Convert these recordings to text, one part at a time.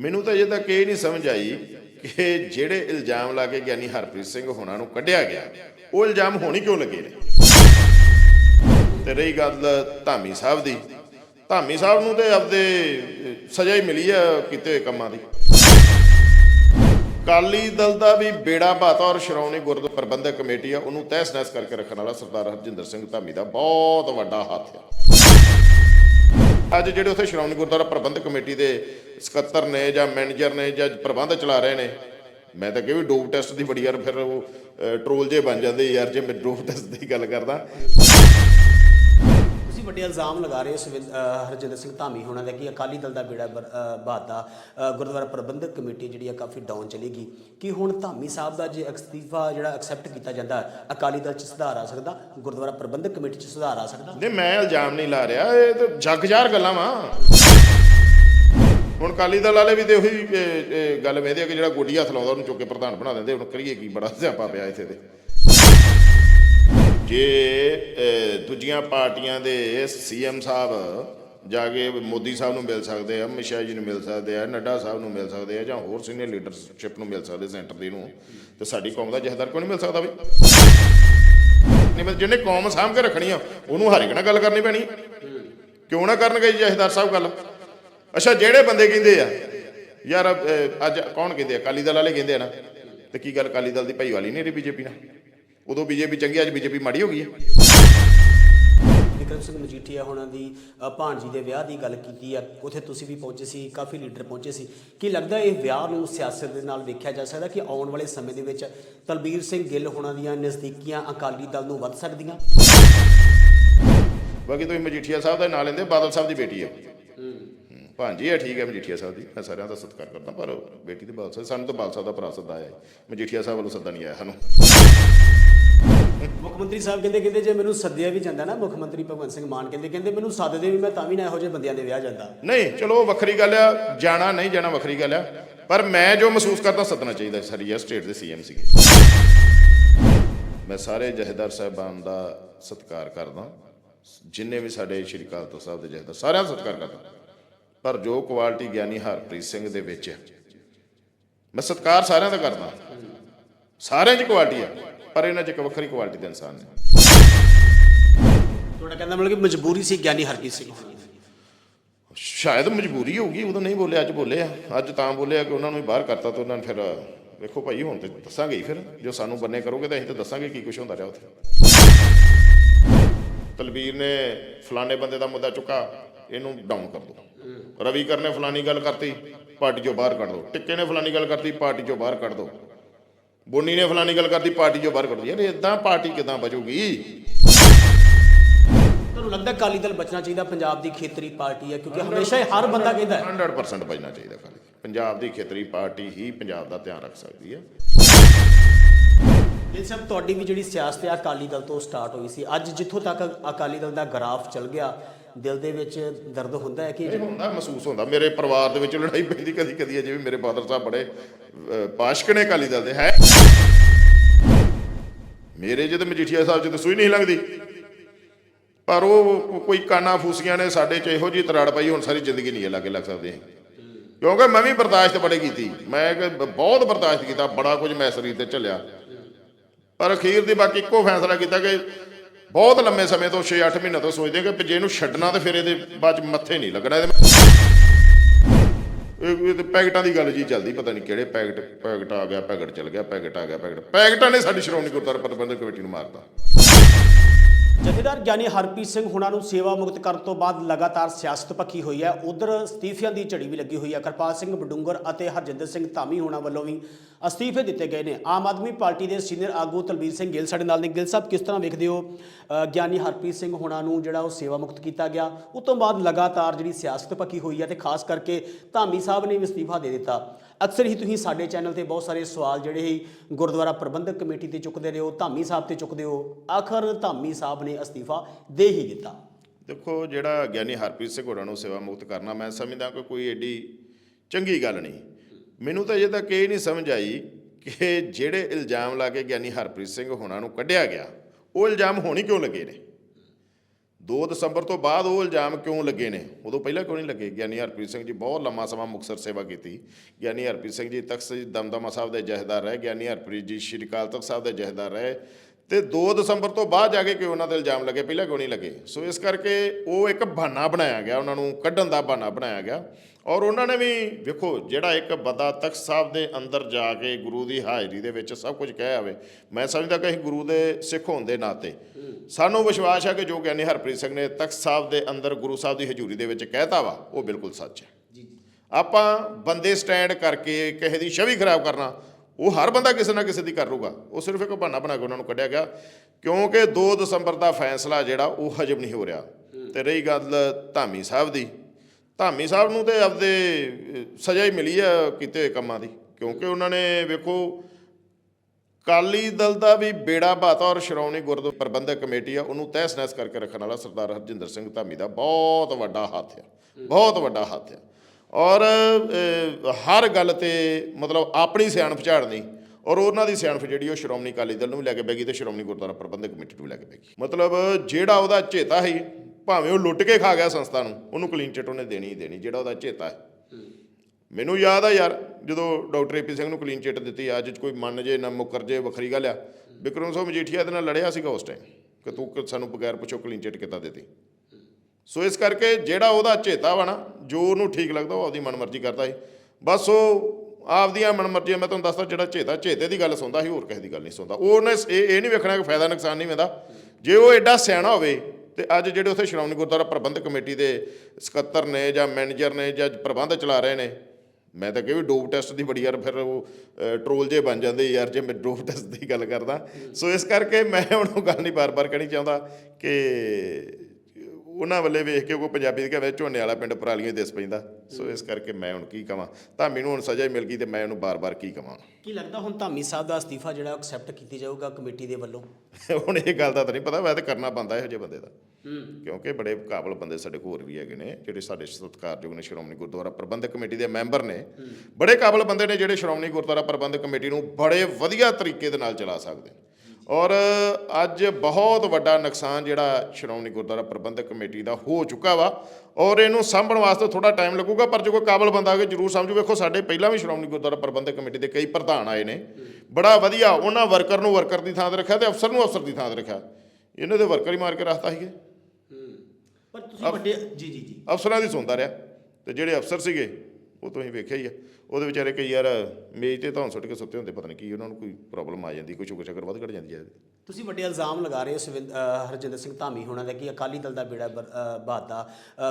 ਮੈਨੂੰ ਤਾਂ ਅਜੇ ਤੱਕ ਇਹ ਨਹੀਂ ਸਮਝ ਆਈ ਕਿ ਜਿਹੜੇ ਇਲਜ਼ਾਮ ਲਾ ਕੇ ਗਿਆਨੀ ਹਰਪ੍ਰੀਤ ਸਿੰਘ ਹੋਣਾ ਨੂੰ ਕੱਢਿਆ ਗਿਆ, ਉਹ ਇਲਜ਼ਾਮ ਹੋਣੀ ਕਿਉਂ ਲੱਗੇ ਨੇ? ਤੇ ਰਹੀ ਗੱਲ ਧਾਮੀ ਸਾਹਿਬ ਦੀ। ਧਾਮੀ ਸਾਹਿਬ ਨੂੰ ਤੇ ਆਪਦੇ ਸਜ਼ਾ ਹੀ ਮਿਲੀ ਆ ਕੀਤੇ ਹੋਏ ਕੰਮਾਂ ਦੀ। ਕਾਲੀ ਦਲ ਦਾ ਵੀ ਬੇੜਾ ਬਾਤਾ ਔਰ ਸ਼੍ਰੋਮਣੀ ਗੁਰਦੁਆਰਾ ਪ੍ਰਬੰਧਕ ਕਮੇਟੀ ਆ, ਉਹਨੂੰ ਤਹਿਸ ਨਹਿਸ ਕਰਕੇ ਰੱਖਣ ਵਾਲਾ ਸਰਦਾਰ ਹਰਜਿੰਦਰ ਸਿੰਘ ਧਾਮੀ ਦਾ ਬਹੁਤ ਵੱਡਾ ਹੱਥ ਆ। ਅੱਜ ਜਿਹੜੇ ਉੱਥੇ ਸ਼੍ਰੋਮਣੀ ਗੁਰਦੁਆਰਾ ਪ੍ਰਬੰਧਕ ਕਮੇਟੀ ਦੇ ਸਕੱਤਰ ਨੇ ਜਾਂ ਮੈਨੇਜਰ ਨੇ ਜਾਂ ਪ੍ਰਬੰਧ ਚਲਾ ਰਹੇ ਨੇ, ਮੈਂ ਤਾਂ ਕਿ ਵੀ ਡੋਪ ਟੈਸਟ ਦੀ ਬੜੀ ਯਾਰ ਫਿਰ ਉਹ ਟਰੋਲ ਜੇ ਬਣ ਜਾਂਦੇ ਯਾਰ ਜੇ ਮੈਂ ਡੋਪ ਟੈਸਟ ਦੀ ਗੱਲ ਕਰਦਾ। ਵੱਡੇ ਇਲਜ਼ਾਮ ਲਗਾ ਰਹੇ ਹਰਜਿੰਦਰ ਸਿੰਘ ਧਾਮੀ ਹੋਣਾ ਦਾ ਕਿ ਅਕਾਲੀ ਦਲ ਦਾ ਬੇੜਾ ਬਰ- ਗੁਰਦੁਆਰਾ ਪ੍ਰਬੰਧਕ ਕਮੇਟੀ ਜਿਹੜੀ ਆ ਕਾਫੀ ਡਾਊਨ ਚਲੇਗੀ। ਕਿ ਹੁਣ ਧਾਮੀ ਸਾਹਿਬ ਦਾ ਜੇ ਅਸਤੀਫਾ ਜਿਹੜਾ ਐਕਸੈਪਟ ਕੀਤਾ ਜਾਂਦਾ, ਅਕਾਲੀ ਦਲ ਚ ਸੁਧਾਰ ਆ ਸਕਦਾ, ਗੁਰਦੁਆਰਾ ਪ੍ਰਬੰਧਕ ਕਮੇਟੀ ਚ ਸੁਧਾਰ ਆ ਸਕਦਾ? ਨਹੀਂ, ਮੈਂ ਇਲਜ਼ਾਮ ਨਹੀਂ ਲਾ ਰਿਹਾ, ਇਹ ਤਾਂ ਜਗਜਾਰ ਗੱਲਾਂ ਵਾ। ਹੁਣ ਕਾਲੀ ਦਲ ਵਾਲੇ ਵੀ ਤੇ ਉਹੀ ਗੱਲ ਵੇਖਦੇ ਆ ਕਿ ਜਿਹੜਾ ਗੋਡੀ ਹੱਥ ਲਾਉਂਦਾ, ਉਹਨੂੰ ਚੁੱਕ ਕੇ ਪ੍ਰਧਾਨ ਬਣਾ ਦਿੰਦੇ, ਹੁਣ ਕਰੀਏ ਕੀ, ਬੜਾ ਸਿਆਪਾ ਪਿਆ ਇੱਥੇ ਤੇ। ਜੇ ਦੂਜੀਆਂ ਪਾਰਟੀਆਂ ਦੇ ਸੀਐਮ ਸਾਹਿਬ ਜਾ ਕੇ ਮੋਦੀ ਸਾਹਿਬ ਨੂੰ ਮਿਲ ਸਕਦੇ ਆ, ਅਮਿਤ ਸ਼ਾਹ ਜੀ ਨੂੰ ਮਿਲ ਸਕਦੇ ਆ, ਨੱਡਾ ਸਾਹਿਬ ਨੂੰ ਮਿਲ ਸਕਦੇ ਆ ਜਾਂ ਹੋਰ ਸੀਨੀਅਰ ਲੀਡਰਸ਼ਿਪ ਨੂੰ ਮਿਲ ਸਕਦੇ ਸੈਂਟਰ ਦੀ ਨੂੰ, ਤੇ ਸਾਡੀ ਕੌਮ ਦਾ ਜਹਦਰ ਕਿਉਂ ਨਹੀਂ ਮਿਲ ਸਕਦਾ ਬਈ? ਨਹੀਂ ਮੈਂ ਜਿਹਨੇ ਕੌਮ ਸਾਂਭ ਕੇ ਰੱਖਣੀ ਆ, ਉਹਨੂੰ ਹਰ ਇੱਕ ਨਾਲ ਗੱਲ ਕਰਨੀ ਪੈਣੀ। ਕਿਉਂ ਨਾ ਕਰਨਗੇ ਜੀ ਸਾਹਿਬ ਗੱਲ? ਅੱਛਾ, ਜਿਹੜੇ ਬੰਦੇ ਕਹਿੰਦੇ ਆ, ਯਾਰ ਅੱਜ ਕੌਣ ਕਹਿੰਦੇ ਆ? ਅਕਾਲੀ ਦਲ ਵਾਲੇ ਕਹਿੰਦੇ ਆ ਨਾ, ਤੇ ਕੀ ਗੱਲ ਅਕਾਲੀ ਦਲ ਦੀ ਭਾਈਵਾਲੀ ਨਹੀਂ ਰਹੀ ਬੀਜੇਪੀ ਨਾਲ? ਉਦੋਂ ਬੀਜੇਪੀ ਚੰਗੀ ਅੱਜ ਬੀਜੇਪੀ ਮਾੜੀ ਹੋ ਗਈ ਹੈ ਵਿਕਰਮ ਸਿੰਘ ਮਜੀਠੀਆ ਹੋਣਾ ਦੀ ਭਾਣਜੀ ਦੇ ਵਿਆਹ ਦੀ ਗੱਲ ਕੀਤੀ ਆ। ਉੱਥੇ ਤੁਸੀਂ ਵੀ ਪਹੁੰਚੇ ਸੀ ਕਾਫੀ ਲੀਡਰ ਪਹੁੰਚੇ ਸੀ। ਕੀ ਲੱਗਦਾ ਇਹ ਵਿਆਹ ਨੂੰ ਸਿਆਸਤ ਦੇ ਨਾਲ ਵੇਖਿਆ ਜਾ ਸਕਦਾ ਕਿ ਆਉਣ ਵਾਲੇ ਸਮੇਂ ਦੇ ਵਿੱਚ ਤਲਬੀਰ ਸਿੰਘ ਗਿੱਲ ਹੋਣਾ ਦੀਆਂ ਨਜ਼ਦੀਕੀਆਂ ਅਕਾਲੀ ਦਲ ਨੂੰ ਵੱਧ ਸਕਦੀਆਂ? ਬਾਕੀ ਤੁਸੀਂ ਮਜੀਠੀਆ ਸਾਹਿਬ ਦਾ ਨਾਂ ਲੈਂਦੇ ਬਾਦਲ ਸਾਹਿਬ ਦੀ ਬੇਟੀ ਹੈ ਭਾਂਜੀ ਹੈ ਠੀਕ ਹੈ ਮਜੀਠੀਆ ਸਾਹਿਬ ਦੀ। ਮੈਂ ਸਾਰਿਆਂ ਦਾ ਸਤਿਕਾਰ ਕਰਦਾ ਪਰ ਬੇਟੀ ਦੇ ਬਾਦਲ ਸਾਹਿਬ ਸਾਨੂੰ ਤਾਂ ਬਾਦਲ ਸਾਹਿਬ ਦਾ ਭਰਾ ਸੱਦਾ ਆਇਆ ਹੈ। ਮਜੀਠੀਆ ਸਾਹਿਬ ਵੱਲੋਂ ਸੱਦਾ ਨਹੀਂ ਆਇਆ ਸਾਨੂੰ। ਮੁੱਖ ਮੰਤਰੀ ਸਾਹਿਬ ਕਹਿੰਦੇ ਕਹਿੰਦੇ ਜੇ ਮੈਨੂੰ ਸੱਦਿਆ ਵੀ ਜਾਂਦਾ ਨਾ ਮੁੱਖ ਮੰਤਰੀ ਭਗਵੰਤ ਸਿੰਘ ਮਾਨ ਕਹਿੰਦੇ ਕਹਿੰਦੇ ਮੈਨੂੰ ਸੱਦਦੇ ਵੀ, ਮੈਂ ਤਾਂ ਵੀ ਨਾ ਇਹੋ ਜਿਹੇ ਬੰਦਿਆਂ ਦੇ ਵਿਆਹ ਜਾਂਦਾ। ਨਹੀਂ, ਚਲੋ ਵੱਖਰੀ ਗੱਲ ਆ, ਜਾਣਾ ਨਹੀਂ ਜਾਣਾ ਵੱਖਰੀ ਗੱਲ ਆ, ਪਰ ਮੈਂ ਜੋ ਮਹਿਸੂਸ ਕਰਦਾ ਸੱਦਣਾ ਚਾਹੀਦਾ ਸਾਰੀ ਸਟੇਟ ਦੇ ਸੀਐਮ ਸੀਗੇ। ਮੈਂ ਸਾਰੇ ਜਹੇਦਾਰ ਸਾਹਿਬਾਨ ਦਾ ਸਤਿਕਾਰ ਕਰਦਾ, ਜਿੰਨੇ ਵੀ ਸਾਡੇ ਸ਼੍ਰੀ ਅਕਾਲ ਤਖਤ ਸਾਹਿਬ ਦੇ ਜਹੇਦਾਰ, ਸਾਰਿਆਂ ਦਾ ਸਤਿਕਾਰ ਕਰਦਾ। ਪਰ ਜੋ ਕੁਆਲਿਟੀ ਗਿਆਨੀ ਹਰਪ੍ਰੀਤ ਸਿੰਘ ਦੇ ਵਿੱਚ ਹੈ ਮੈਂ ਸਤਿਕਾਰ ਸਾਰਿਆਂ ਦਾ ਕਰਦਾ। ਸਾਰਿਆਂ 'ਚ ਕੁਆਲਿਟੀ ਆ। ਪਰ ਇਹਨਾਂ 'ਚ ਇੱਕ ਵੱਖਰੀ ਕੁਆਲਿਟੀ ਦੇ ਇਨਸਾਨ ਨੇ। ਤੁਹਾਡਾ ਕਹਿੰਦਾ ਮਤਲਬ ਕਿ ਮਜਬੂਰੀ ਸੀ ਗਿਆਨੀ ਹਰਪ੍ਰੀਤ ਸਿੰਘ ਦੀ। ਸ਼ਾਇਦ ਮਜਬੂਰੀ ਹੋਊਗੀ ਉਦੋਂ ਨਹੀਂ ਬੋਲੇ ਅੱਜ ਬੋਲੇ ਆ। ਅੱਜ ਤਾਂ ਬੋਲੇ ਆ ਕਿ ਉਹਨਾਂ ਨੂੰ ਹੀ ਬਾਹਰ ਕਰਤਾ ਤਾਂ ਉਹਨਾਂ ਨੇ ਫਿਰ ਵੇਖੋ ਭਾਈ ਹੁਣ ਤੇ ਦੱਸਾਂਗੇ ਹੀ ਫਿਰ। ਜੋ ਸਾਨੂੰ ਬੰਨੇ ਕਰੋਗੇ ਤਾਂ ਅਸੀਂ ਤਾਂ ਦੱਸਾਂਗੇ ਕੀ ਕੁਝ ਹੁੰਦਾ ਰਿਹਾ ਉੱਥੇ। ਤਲਵੀਰ ਨੇ ਫਲਾਣੇ ਬੰਦੇ ਦਾ ਮੁੱਦਾ ਚੁੱਕਾ ਇਹਨੂੰ ਡਾਊਨ ਕਰ ਦਿਓ ਰਵੀ ਕਰ ਨੇ ਫਲਾਣੀ ਗੱਲ ਕਰਤੀ ਪਾਰਟੀ ਚੋਂ ਬਾਹਰ ਕੱਢ ਦਿਓ ਟਿੱਕੇ ਨੇ ਫਲਾਣੀ ਗੱਲ ਕਰਤੀ ਪਾਰਟੀ ਚੋਂ ਬਾਹਰ ਕੱਢ ਦਿਓ ਬੋਨੀ ਨੇ ਫਲਾਣੀ ਗੱਲ ਕਰਤੀ ਪਾਰਟੀ ਚੋਂ ਬਾਹਰ ਕੱਢ ਯਾਰ ਇਦਾਂ ਪਾਰਟੀ ਕਿਦਾਂ ਬਚੂਗੀ? ਤੁਹਾਨੂੰ ਲੱਗਦਾ ਅਕਾਲੀ ਦਲ ਬਚਣਾ ਚਾਹੀਦਾ ਪੰਜਾਬ ਦੀ ਖੇਤਰੀ ਪਾਰਟੀ ਹੈ? ਕਿਉਂਕਿ ਹਮੇਸ਼ਾ ਹੀ ਹਰ ਬੰਦਾ ਕਹਿੰਦਾ ਹੈ। 100% ਬਚਣਾ ਚਾਹੀਦਾ ਖਾਲੀ ਪੰਜਾਬ ਦੀ ਖੇਤਰੀ ਪਾਰਟੀ ਹੀ ਪੰਜਾਬ ਦਾ ਧਿਆਨ ਰੱਖ ਸਕਦੀ ਹੈ। ਇਹ ਸਭ ਤੁਹਾਡੀ ਵੀ ਜਿਹੜੀ ਸਿਆਸਤ ਹੈ ਅਕਾਲੀ ਦਲ ਤੋਂ ਸਟਾਰਟ ਹੋਈ ਸੀ। ਅੱਜ ਜਿੱਥੋਂ ਤੱਕ ਅਕਾਲੀ ਦਲ ਦਾ ਗ੍ਰਾਫ ਚੱਲ ਗਿਆ ਦਿਲ ਦੇ ਵਿੱਚ ਦਰਦ ਹੁੰਦਾ ਹੈ ਕਿ ਇਹ ਹੁੰਦਾ, ਮਹਿਸੂਸ ਹੁੰਦਾ। ਮੇਰੇ ਪਰਿਵਾਰ ਦੇ ਵਿੱਚ ਲੜਾਈ ਪੈਂਦੀ ਕਦੀ ਕਦੀ ਹੈ ਜਿਵੇਂ ਮੇਰੇ ਫਾਦਰ ਸਾਹਿਬ ਬੜੇ ਪਾਸ਼ਕ ਨੇ ਅਕਾਲੀ ਦਲ ਦੇ, ਹੈ? ਮੇਰੇ ਜਦ ਮਜੀਠੀਆ ਸਾਹਿਬ ਜਦ ਸੂਈ ਨਹੀਂ ਲੰਘਦੀ। ਪਰ ਉਹ ਕੋਈ ਕਾਨਾ ਫੂਸੀਆਂ ਨੇ ਸਾਡੇ ਚ ਇਹੋ ਜੀ ਤਰਾੜ ਪਈ, ਹੁਣ ਸਾਰੀ ਜ਼ਿੰਦਗੀ ਨਹੀਂ ਲਾਗੇ ਲੱਗ ਸਕਦੇ ਕਿਉਂਕਿ ਮੈਂ ਵੀ ਬਰਦਾਸ਼ਤ ਬੜੇ ਕੀਤੀ। ਮੈਂ ਬਹੁਤ ਬਰਦਾਸ਼ਤ ਕੀਤਾ, ਬੜਾ ਕੁਝ ਮੈਂ ਸਰੀਰ ਤੇ ਝੱਲਿਆ। ਪਰ ਅਖੀਰ ਦੀ ਬਾਕੀ ਇੱਕੋ ਫੈਸਲਾ ਕੀਤਾ ਕਿ ਬਹੁਤ ਲੰਮੇ ਸਮੇਂ ਤੋਂ 6-8 ਮਹੀਨੇ ਤੋਂ ਸੋਚਦੇ ਕਿ ਜੇ ਇਹਨੂੰ ਛੱਡਣਾ ਤੇ ਫਿਰ ਇਹਦੇ ਬਾਅਦ 'ਚ ਮੱਥੇ ਨਹੀਂ ਲੱਗਣਾ। ਇਹਦੇ ਇਹ ਪੈਕਟਾਂ ਦੀ ਗੱਲ ਜੀ ਚੱਲਦੀ, ਪਤਾ ਨਹੀਂ ਕਿਹੜੇ ਪੈਕਟ ਪੈਕਟ ਆ ਗਿਆ, ਪੈਕਟ ਚਲ ਗਿਆ, ਪੈਕਟ ਆ ਗਿਆ, ਪੈਕਟ ਪੈਕਟਾਂ ਨੇ ਸਾਡੀ ਸ਼੍ਰੋਮਣੀ ਗੁਰਦੁਆਰਾ ਪ੍ਰਬੰਧਕ ਕਮੇਟੀ ਨੂੰ ਮਾਰਤਾ। ਜਥੇਦਾਰ ਗਿਆਨੀ ਹਰਪ੍ਰੀਤ ਸਿੰਘ ਹੁਣਾਂ ਨੂੰ ਸੇਵਾ ਮੁਕਤ ਕਰਨ ਤੋਂ ਬਾਅਦ ਲਗਾਤਾਰ ਸਿਆਸਤ ਪੱਖੀ ਹੋਈ ਹੈ। ਉਧਰ ਅਸਤੀਫਿਆਂ ਦੀ ਝੜੀ ਵੀ ਲੱਗੀ ਹੋਈ ਹੈ। ਕਿਰਪਾਲ ਸਿੰਘ ਬਡੂੰਗਰ ਅਤੇ ਹਰਜਿੰਦਰ ਸਿੰਘ ਧਾਮੀ ਹੋਣਾ ਵੱਲੋਂ ਵੀ ਅਸਤੀਫੇ ਦਿੱਤੇ ਗਏ ਨੇ। ਆਮ ਆਦਮੀ ਪਾਰਟੀ ਦੇ ਸੀਨੀਅਰ ਆਗੂ ਤਲਬੀਰ ਸਿੰਘ ਗਿੱਲ ਸਾਡੇ ਨਾਲ ਨੇ। ਗਿੱਲ ਸਾਹਿਬ, ਕਿਸ ਤਰ੍ਹਾਂ ਵੇਖਦੇ ਹੋ ਗਿਆਨੀ ਹਰਪ੍ਰੀਤ ਸਿੰਘ ਹੁਣਾਂ ਨੂੰ ਜਿਹੜਾ ਉਹ ਸੇਵਾ ਮੁਕਤ ਕੀਤਾ ਗਿਆ? ਉਸ ਤੋਂ ਬਾਅਦ ਲਗਾਤਾਰ ਜਿਹੜੀ ਸਿਆਸਤ ਪੱਕੀ ਹੋਈ ਹੈ ਤੇ ਖਾਸ ਕਰਕੇ ਧਾਮੀ ਸਾਹਿਬ ਨੇ ਵੀ ਅਸਤੀਫਾ ਦੇ ਦਿੱਤਾ। ਅਕਸਰ ਹੀ ਤੁਸੀਂ ਸਾਡੇ ਚੈਨਲ ਤੇ ਬਹੁਤ ਸਾਰੇ ਸਵਾਲ ਜਿਹੜੇ ਹੀ ਗੁਰਦੁਆਰਾ ਪ੍ਰਬੰਧਕ ਕਮੇਟੀ ਤੇ ਚੁੱਕਦੇ ਰਹੇ ਹੋ, ਧਾਮੀ ਸਾਹਿਬ ਤੇ ਚੁੱਕਦੇ ਹੋ, ਆਖਰ ਧਾਮੀ ਸਾਹਿਬ ਨੇ ਅਸਤੀਫਾ ਦੇ ਹੀ ਦਿੱਤਾ। ਦੇਖੋ, ਜਿਹੜਾ ਗਿਆਨੀ ਹਰਪ੍ਰੀਤ ਸਿੰਘ ਹੋਰਾਂ ਨੂੰ ਸੇਵਾ ਮੁਕਤ ਕਰਨਾ, ਮੈਂ ਸਮਝਦਾ ਕਿ ਕੋਈ ਏਡੀ ਚੰਗੀ ਗੱਲ ਨਹੀਂ। ਮੈਨੂੰ ਤਾਂ ਅਜੇ ਤੱਕ ਇਹ ਨਹੀਂ ਸਮਝ ਆਈ ਕਿ ਜਿਹੜੇ ਇਲਜ਼ਾਮ ਲਾ ਕੇ ਗਿਆਨੀ ਹਰਪ੍ਰੀਤ ਸਿੰਘ ਹੋਰਾਂ ਨੂੰ ਕੱਢਿਆ ਗਿਆ, ਉਹ ਇਲਜ਼ਾਮ ਹੋਣੀ ਕਿਉਂ ਲੱਗੇ ਨੇ? 2 ਦਸੰਬਰ ਤੋਂ ਬਾਅਦ ਉਹ ਇਲਜ਼ਾਮ ਕਿਉਂ ਲੱਗੇ ਨੇ? ਉਦੋਂ ਪਹਿਲਾਂ ਕਿਉਂ ਨਹੀਂ ਲੱਗੇ? ਗਿਆਨੀ ਹਰਪ੍ਰੀਤ ਸਿੰਘ ਜੀ ਬਹੁਤ ਲੰਮਾ ਸਮਾਂ ਮੁਕਤਸਰ ਸੇਵਾ ਕੀਤੀ। ਗਿਆਨੀ ਹਰਪ੍ਰੀਤ ਸਿੰਘ ਜੀ ਤਖਤ ਸ੍ਰੀ ਦਮਦਮਾ ਸਾਹਿਬ ਦੇ ਜਹੇਦਾਰ ਰਹੇ। ਗਿਆਨੀ ਹਰਪ੍ਰੀਤ ਜੀ ਸ਼੍ਰੀ ਅਕਾਲ ਤਖਤ ਸਾਹਿਬ ਦੇ ਜਹੇਦਾਰ ਰਹੇ। ਤੇ 2 ਦਸੰਬਰ ਤੋਂ ਬਾਅਦ ਜਾ ਕੇ ਕਿਉਂ ਉਹਨਾਂ ਤੇ ਇਲਜ਼ਾਮ ਲੱਗੇ? ਪਹਿਲਾਂ ਕਿਉਂ ਨਹੀਂ ਲੱਗੇ? ਸੋ ਇਸ ਕਰਕੇ ਉਹ ਇੱਕ ਬਹਾਨਾ ਬਣਾਇਆ ਗਿਆ। ਉਹਨਾਂ ਨੂੰ ਕੱਢਣ ਦਾ ਬਹਾਨਾ ਬਣਾਇਆ ਗਿਆ। ਔਰ ਉਹਨਾਂ ਨੇ ਵੀ ਵੇਖੋ ਜਿਹੜਾ ਇੱਕ ਬੰਦਾ ਤਖਤ ਸਾਹਿਬ ਦੇ ਅੰਦਰ ਜਾ ਕੇ ਗੁਰੂ ਦੀ ਹਾਜ਼ਰੀ ਦੇ ਵਿੱਚ ਸਭ ਕੁਝ ਕਹਿ ਆਵੇ ਮੈਂ ਸਮਝਦਾ ਕਿ ਅਸੀਂ ਗੁਰੂ ਦੇ ਸਿੱਖ ਹੋਣ ਦੇ ਨਾਤੇ। ਸਾਨੂੰ ਵਿਸ਼ਵਾਸ ਹੈ ਕਿ ਜੋ ਗਿਆਨੀ ਹਰਪ੍ਰੀਤ ਸਿੰਘ ਨੇ ਤਖਤ ਸਾਹਿਬ ਦੇ ਅੰਦਰ ਗੁਰੂ ਸਾਹਿਬ ਦੀ ਹਜ਼ੂਰੀ ਦੇ ਵਿੱਚ ਕਹਿਤਾ ਵਾ ਉਹ ਬਿਲਕੁਲ ਸੱਚ ਹੈ। ਆਪਾਂ ਬੰਦੇ ਸਟੈਂਡ ਕਰਕੇ ਕਿਸੇ ਦੀ ਛਵੀ ਖਰਾਬ ਕਰਨਾ ਉਹ ਹਰ ਬੰਦਾ ਕਿਸੇ ਨਾ ਕਿਸੇ ਦੀ ਕਰ ਲੂਗਾ। ਉਹ ਸਿਰਫ ਇੱਕ ਬਹਾਨਾ ਬਣਾ ਕੇ ਉਹਨਾਂ ਨੂੰ ਕੱਢਿਆ ਗਿਆ ਕਿਉਂਕਿ 2 ਦਸੰਬਰ ਦਾ ਫੈਸਲਾ ਜਿਹੜਾ ਉਹ ਹਜਮ ਨਹੀਂ ਹੋ ਰਿਹਾ। ਤੇ ਰਹੀ ਗੱਲ ਧਾਮੀ ਸਾਹਿਬ ਦੀ ਧਾਮੀ ਸਾਹਿਬ ਨੂੰ ਤੇ ਆਪਦੇ ਸਜ਼ਾ ਹੀ ਮਿਲੀ ਆ ਕੀਤੇ ਹੋਏ ਕੰਮਾਂ ਦੀ। ਕਿਉਂਕਿ ਉਹਨਾਂ ਨੇ ਵੇਖੋ ਕਾਲੀ ਦਲ ਦਾ ਵੀ ਬੇੜਾ ਬਾਤਾ ਔਰ ਸ਼੍ਰੋਮਣੀ ਗੁਰਦੁਆਰਾ ਪ੍ਰਬੰਧਕ ਕਮੇਟੀ ਆ, ਉਹਨੂੰ ਤਹਿਸ ਨਹਿਸ ਕਰਕੇ ਰੱਖਣ ਵਾਲਾ ਸਰਦਾਰ ਹਰਜਿੰਦਰ ਸਿੰਘ ਧਾਮੀ ਦਾ ਬਹੁਤ ਵੱਡਾ ਹੱਥ ਆ। ਬਹੁਤ ਵੱਡਾ ਹੱਥ ਆ। ਔਰ ਹਰ ਗੱਲ ਤੇ ਮਤਲਬ ਆਪਣੀ ਸਿਆਣਪ ਝਾੜਨੀ ਔਰ ਉਹਨਾਂ ਦੀ ਸਿਆਣਪ ਜਿਹੜੀ ਉਹ ਸ਼੍ਰੋਮਣੀ ਅਕਾਲੀ ਦਲ ਨੂੰ ਵੀ ਲੈ ਕੇ ਬੈਗੀ ਤੇ ਸ਼੍ਰੋਮਣੀ ਗੁਰਦੁਆਰਾ ਪ੍ਰਬੰਧਕ ਕਮੇਟੀ ਨੂੰ ਵੀ ਲੈ ਕੇ ਬੈਗੀ ਮਤਲਬ ਜਿਹੜਾ ਉਹਦਾ ਚੇਤਾ ਸੀ ਭਾਵੇਂ ਉਹ ਲੁੱਟ ਕੇ ਖਾ ਗਿਆ ਸੰਸਥਾ ਨੂੰ, ਉਹਨੂੰ ਕਲੀਨ ਚਿੱਟ ਉਹਨੇ ਦੇਣੀ ਹੀ ਦੇਣੀ, ਜਿਹੜਾ ਉਹਦਾ ਚੇਤਾ ਹੈ। ਮੈਨੂੰ ਯਾਦ ਆ ਯਾਰ, ਜਦੋਂ ਡਾਕਟਰ ਏਪੀ ਸਿੰਘ ਨੂੰ ਕਲੀਨ ਚਿੱਟ ਦਿੱਤੀ, ਅੱਜ ਕੋਈ ਮੰਨ ਜੇ ਨਾ ਮੁਕਰ ਜੇ, ਵੱਖਰੀ ਗੱਲ ਆ। ਬਿਕਰਮ ਸਿੰਘ ਮਜੀਠੀਆ ਦੇ ਨਾਲ ਲੜਿਆ ਸੀਗਾ ਉਸ ਟਾਈਮ ਕਿ ਤੂੰ ਸਾਨੂੰ ਬਗੈਰ ਪੁੱਛੋ ਕਲੀਨ ਚਿੱਟ ਕਿੱਦਾਂ ਦਿੱਤੀ। ਸੋ ਇਸ ਕਰਕੇ ਜਿਹੜਾ ਉਹਦਾ ਚੇਤਾ ਵਾ ਨਾ, ਜੋ ਉਹਨੂੰ ਠੀਕ ਲੱਗਦਾ, ਉਹ ਆਪਦੀ ਮਨਮਰਜ਼ੀ ਕਰਦਾ ਸੀ। ਬਸ ਉਹ ਆਪਦੀਆਂ ਮਨਮਰਜ਼ੀਆਂ, ਮੈਂ ਤੁਹਾਨੂੰ ਦੱਸਦਾ ਜਿਹੜਾ ਚੇਤਾ, ਚੇਤੇ ਦੀ ਗੱਲ ਸੁਣਦਾ ਸੀ, ਹੋਰ ਕਿਸੇ ਦੀ ਗੱਲ ਨਹੀਂ ਸੁਣਦਾ। ਉਹਨੇ ਇਹ ਇਹ ਨਹੀਂ ਵੇਖਣਾ ਕਿ ਫਾਇਦਾ ਨੁਕਸਾਨ ਨਹੀਂ ਹੁੰਦਾ। ਜੇ ਉਹ ਐਡਾ ਸਿਆਣਾ ਹੋਵੇ ਤੇ ਅੱਜ ਜਿਹੜੇ ਉੱਥੇ ਸ਼੍ਰੋਮਣੀ ਗੁਰਦੁਆਰਾ ਪ੍ਰਬੰਧਕ ਕਮੇਟੀ ਦੇ ਸਕੱਤਰ ਨੇ ਜਾਂ ਮੈਨੇਜਰ ਨੇ ਜਾਂ ਪ੍ਰਬੰਧ ਚਲਾ ਰਹੇ ਨੇ, ਮੈਂ ਤਾਂ ਕਹੇ ਵੀ ਡੋਪ ਟੈਸਟ ਦੀ ਬੜੀ ਯਾਰ ਫਿਰ ਉਹ ਟਰੋਲ ਜੇ ਬਣ ਜਾਂਦੇ ਯਾਰ ਜੇ ਮੈਂ ਡੋਪ ਟੈਸਟ ਦੀ ਗੱਲ ਕਰਦਾ। ਸੋ ਇਸ ਕਰਕੇ ਮੈਂ ਹੁਣ ਉਹ ਗੱਲ ਨਹੀਂ ਬਾਰ-ਬਾਰ ਕਹਿਣੀ ਚਾਹੁੰਦਾ ਕਿ ਉਹਨਾਂ ਵੱਲੇ ਵੇਖ ਕੇ ਕੋਈ ਪੰਜਾਬੀ ਦੇ ਕਹਿੰਦੇ ਝੋਨੇ ਵਾਲਾ ਪਿੰਡ ਪਰਾਲੀਆਂ ਦਿਸ ਪੈਂਦਾ। ਸੋ ਇਸ ਕਰਕੇ ਮੈਂ ਹੁਣ ਕੀ ਕਵਾਂ? ਤਾਂ ਮੈਨੂੰ ਹੁਣ ਸਜ਼ਾ ਹੀ ਮਿਲ ਗਈ ਤੇ ਮੈਂ ਉਹਨੂੰ ਬਾਰ-ਬਾਰ ਕੀ ਕਵਾਂ? ਕੀ ਲੱਗਦਾ ਹੁਣ ਧਾਮੀ ਸਾਹਿਬ ਦਾ ਅਸਤੀਫਾ ਜਿਹੜਾ ਐਕਸੈਪਟ ਕੀਤੀ ਜਾਊਗਾ ਕਮੇਟੀ ਦੇ ਵੱਲੋਂ? ਹੁਣ ਇਹ ਗੱਲ ਦਾ ਤਾਂ ਨਹੀਂ ਪਤਾ ਵੈਸੇ ਕਰਨਾ ਬੰਦਾ ਇਹੋ ਜਿਹੇ ਬੰਦੇ ਦਾ। ਕਿਉਂਕਿ ਬੜੇ ਕਾਬਲ ਬੰਦੇ ਸਾਡੇ ਕੋਲ ਹੋਰ ਵੀ ਹੈਗੇ ਨੇ ਜਿਹੜੇ ਸਾਡੇ ਸਤਿਕਾਰਯੋਗ ਨੇ ਸ਼੍ਰੋਮਣੀ ਗੁਰਦੁਆਰਾ ਪ੍ਰਬੰਧਕ ਕਮੇਟੀ ਦੇ ਮੈਂਬਰ ਨੇ। ਬੜੇ ਕਾਬਲ ਬੰਦੇ ਨੇ ਜਿਹੜੇ ਸ਼੍ਰੋਮਣੀ ਗੁਰਦੁਆਰਾ ਪ੍ਰਬੰਧਕ ਕਮੇਟੀ ਨੂੰ ਬੜੇ ਵਧੀਆ ਤਰੀਕੇ ਦੇ ਨਾਲ ਚਲਾ ਸਕਦੇ ਨੇ। ਔਰ ਅੱਜ ਬਹੁਤ ਵੱਡਾ ਨੁਕਸਾਨ ਜਿਹੜਾ ਸ਼੍ਰੋਮਣੀ ਗੁਰਦੁਆਰਾ ਪ੍ਰਬੰਧਕ ਕਮੇਟੀ ਦਾ ਹੋ ਚੁੱਕਾ ਵਾ ਔਰ ਇਹਨੂੰ ਸਾਂਭਣ ਵਾਸਤੇ ਥੋੜਾ ਟਾਈਮ ਲੱਗੂਗਾ ਪਰ ਜੇ ਕੋਈ ਕਾਬਲ ਬੰਦਾ ਆਗੇ ਜਰੂਰ ਸਮਝੋ। ਵੇਖੋ ਸਾਡੇ ਪਹਿਲਾਂ ਵੀ ਸ਼੍ਰੋਮਣੀ ਗੁਰਦੁਆਰਾ ਪ੍ਰਬੰਧਕ ਕਮੇਟੀ ਦੇ ਕਈ ਪ੍ਰਧਾਨ ਆਏ ਨੇ। ਬੜਾ ਵਧੀਆ ਉਹਨਾਂ ਵਰਕਰ ਨੂੰ ਵਰਕਰ ਦੀ ਥਾਂ ਤੇ ਰੱਖਿਆ ਤੇ ਅਫਸਰ ਨੂੰ ਅਫਸਰ ਦੀ ਥਾਂ ਤੇ ਰੱਖਿਆ। ਇਹਨਾਂ ਦੇ ਵਰਕਰ ਹੀ ਮਾਰ ਕੇ ਰੱਖਤਾ ਸੀਗੇ। ਪਰ ਤੁਸੀਂ ਵੱਡੇ ਜੀ ਜੀ ਜੀ। ਅਫਸਰਾਂ ਦੀ ਸੁਣਦਾ ਰਿਹਾ ਤੇ ਜਿਹੜੇ ਅਫਸਰ ਸੀਗੇ ਉਹ ਤੁਸੀਂ ਵੇਖਿਆ ਹੀ ਆ। ਉਹਦੇ ਵਿਚਾਰੇ ਕਈ ਯਾਰ ਮੇਜ਼ ਤੇ ਧੌਣ ਸੁੱਟ ਕੇ ਸੁੱਤੇ ਹੁੰਦੇ ਪਤਾ ਨਹੀਂ ਕੀ ਉਹਨਾਂ ਨੂੰ ਕੋਈ ਪ੍ਰੋਬਲਮ ਆ ਜਾਂਦੀ ਕੋਈ ਸ਼ੁਗਰ ਸ਼ਕਰ ਵੱਧ ਘਟ ਜਾਂਦੀ ਹੈ ਤੁਸੀਂ ਵੱਡੇ ਇਲਜ਼ਾਮ ਲਗਾ ਰਹੇ ਹੋ ਹਰਜਿੰਦਰ ਸਿੰਘ ਧਾਮੀ ਹੋਣਾ ਦਾ ਕਿ ਅਕਾਲੀ ਦਲ ਦਾ ਬੇੜਾ ਬਾਦਾ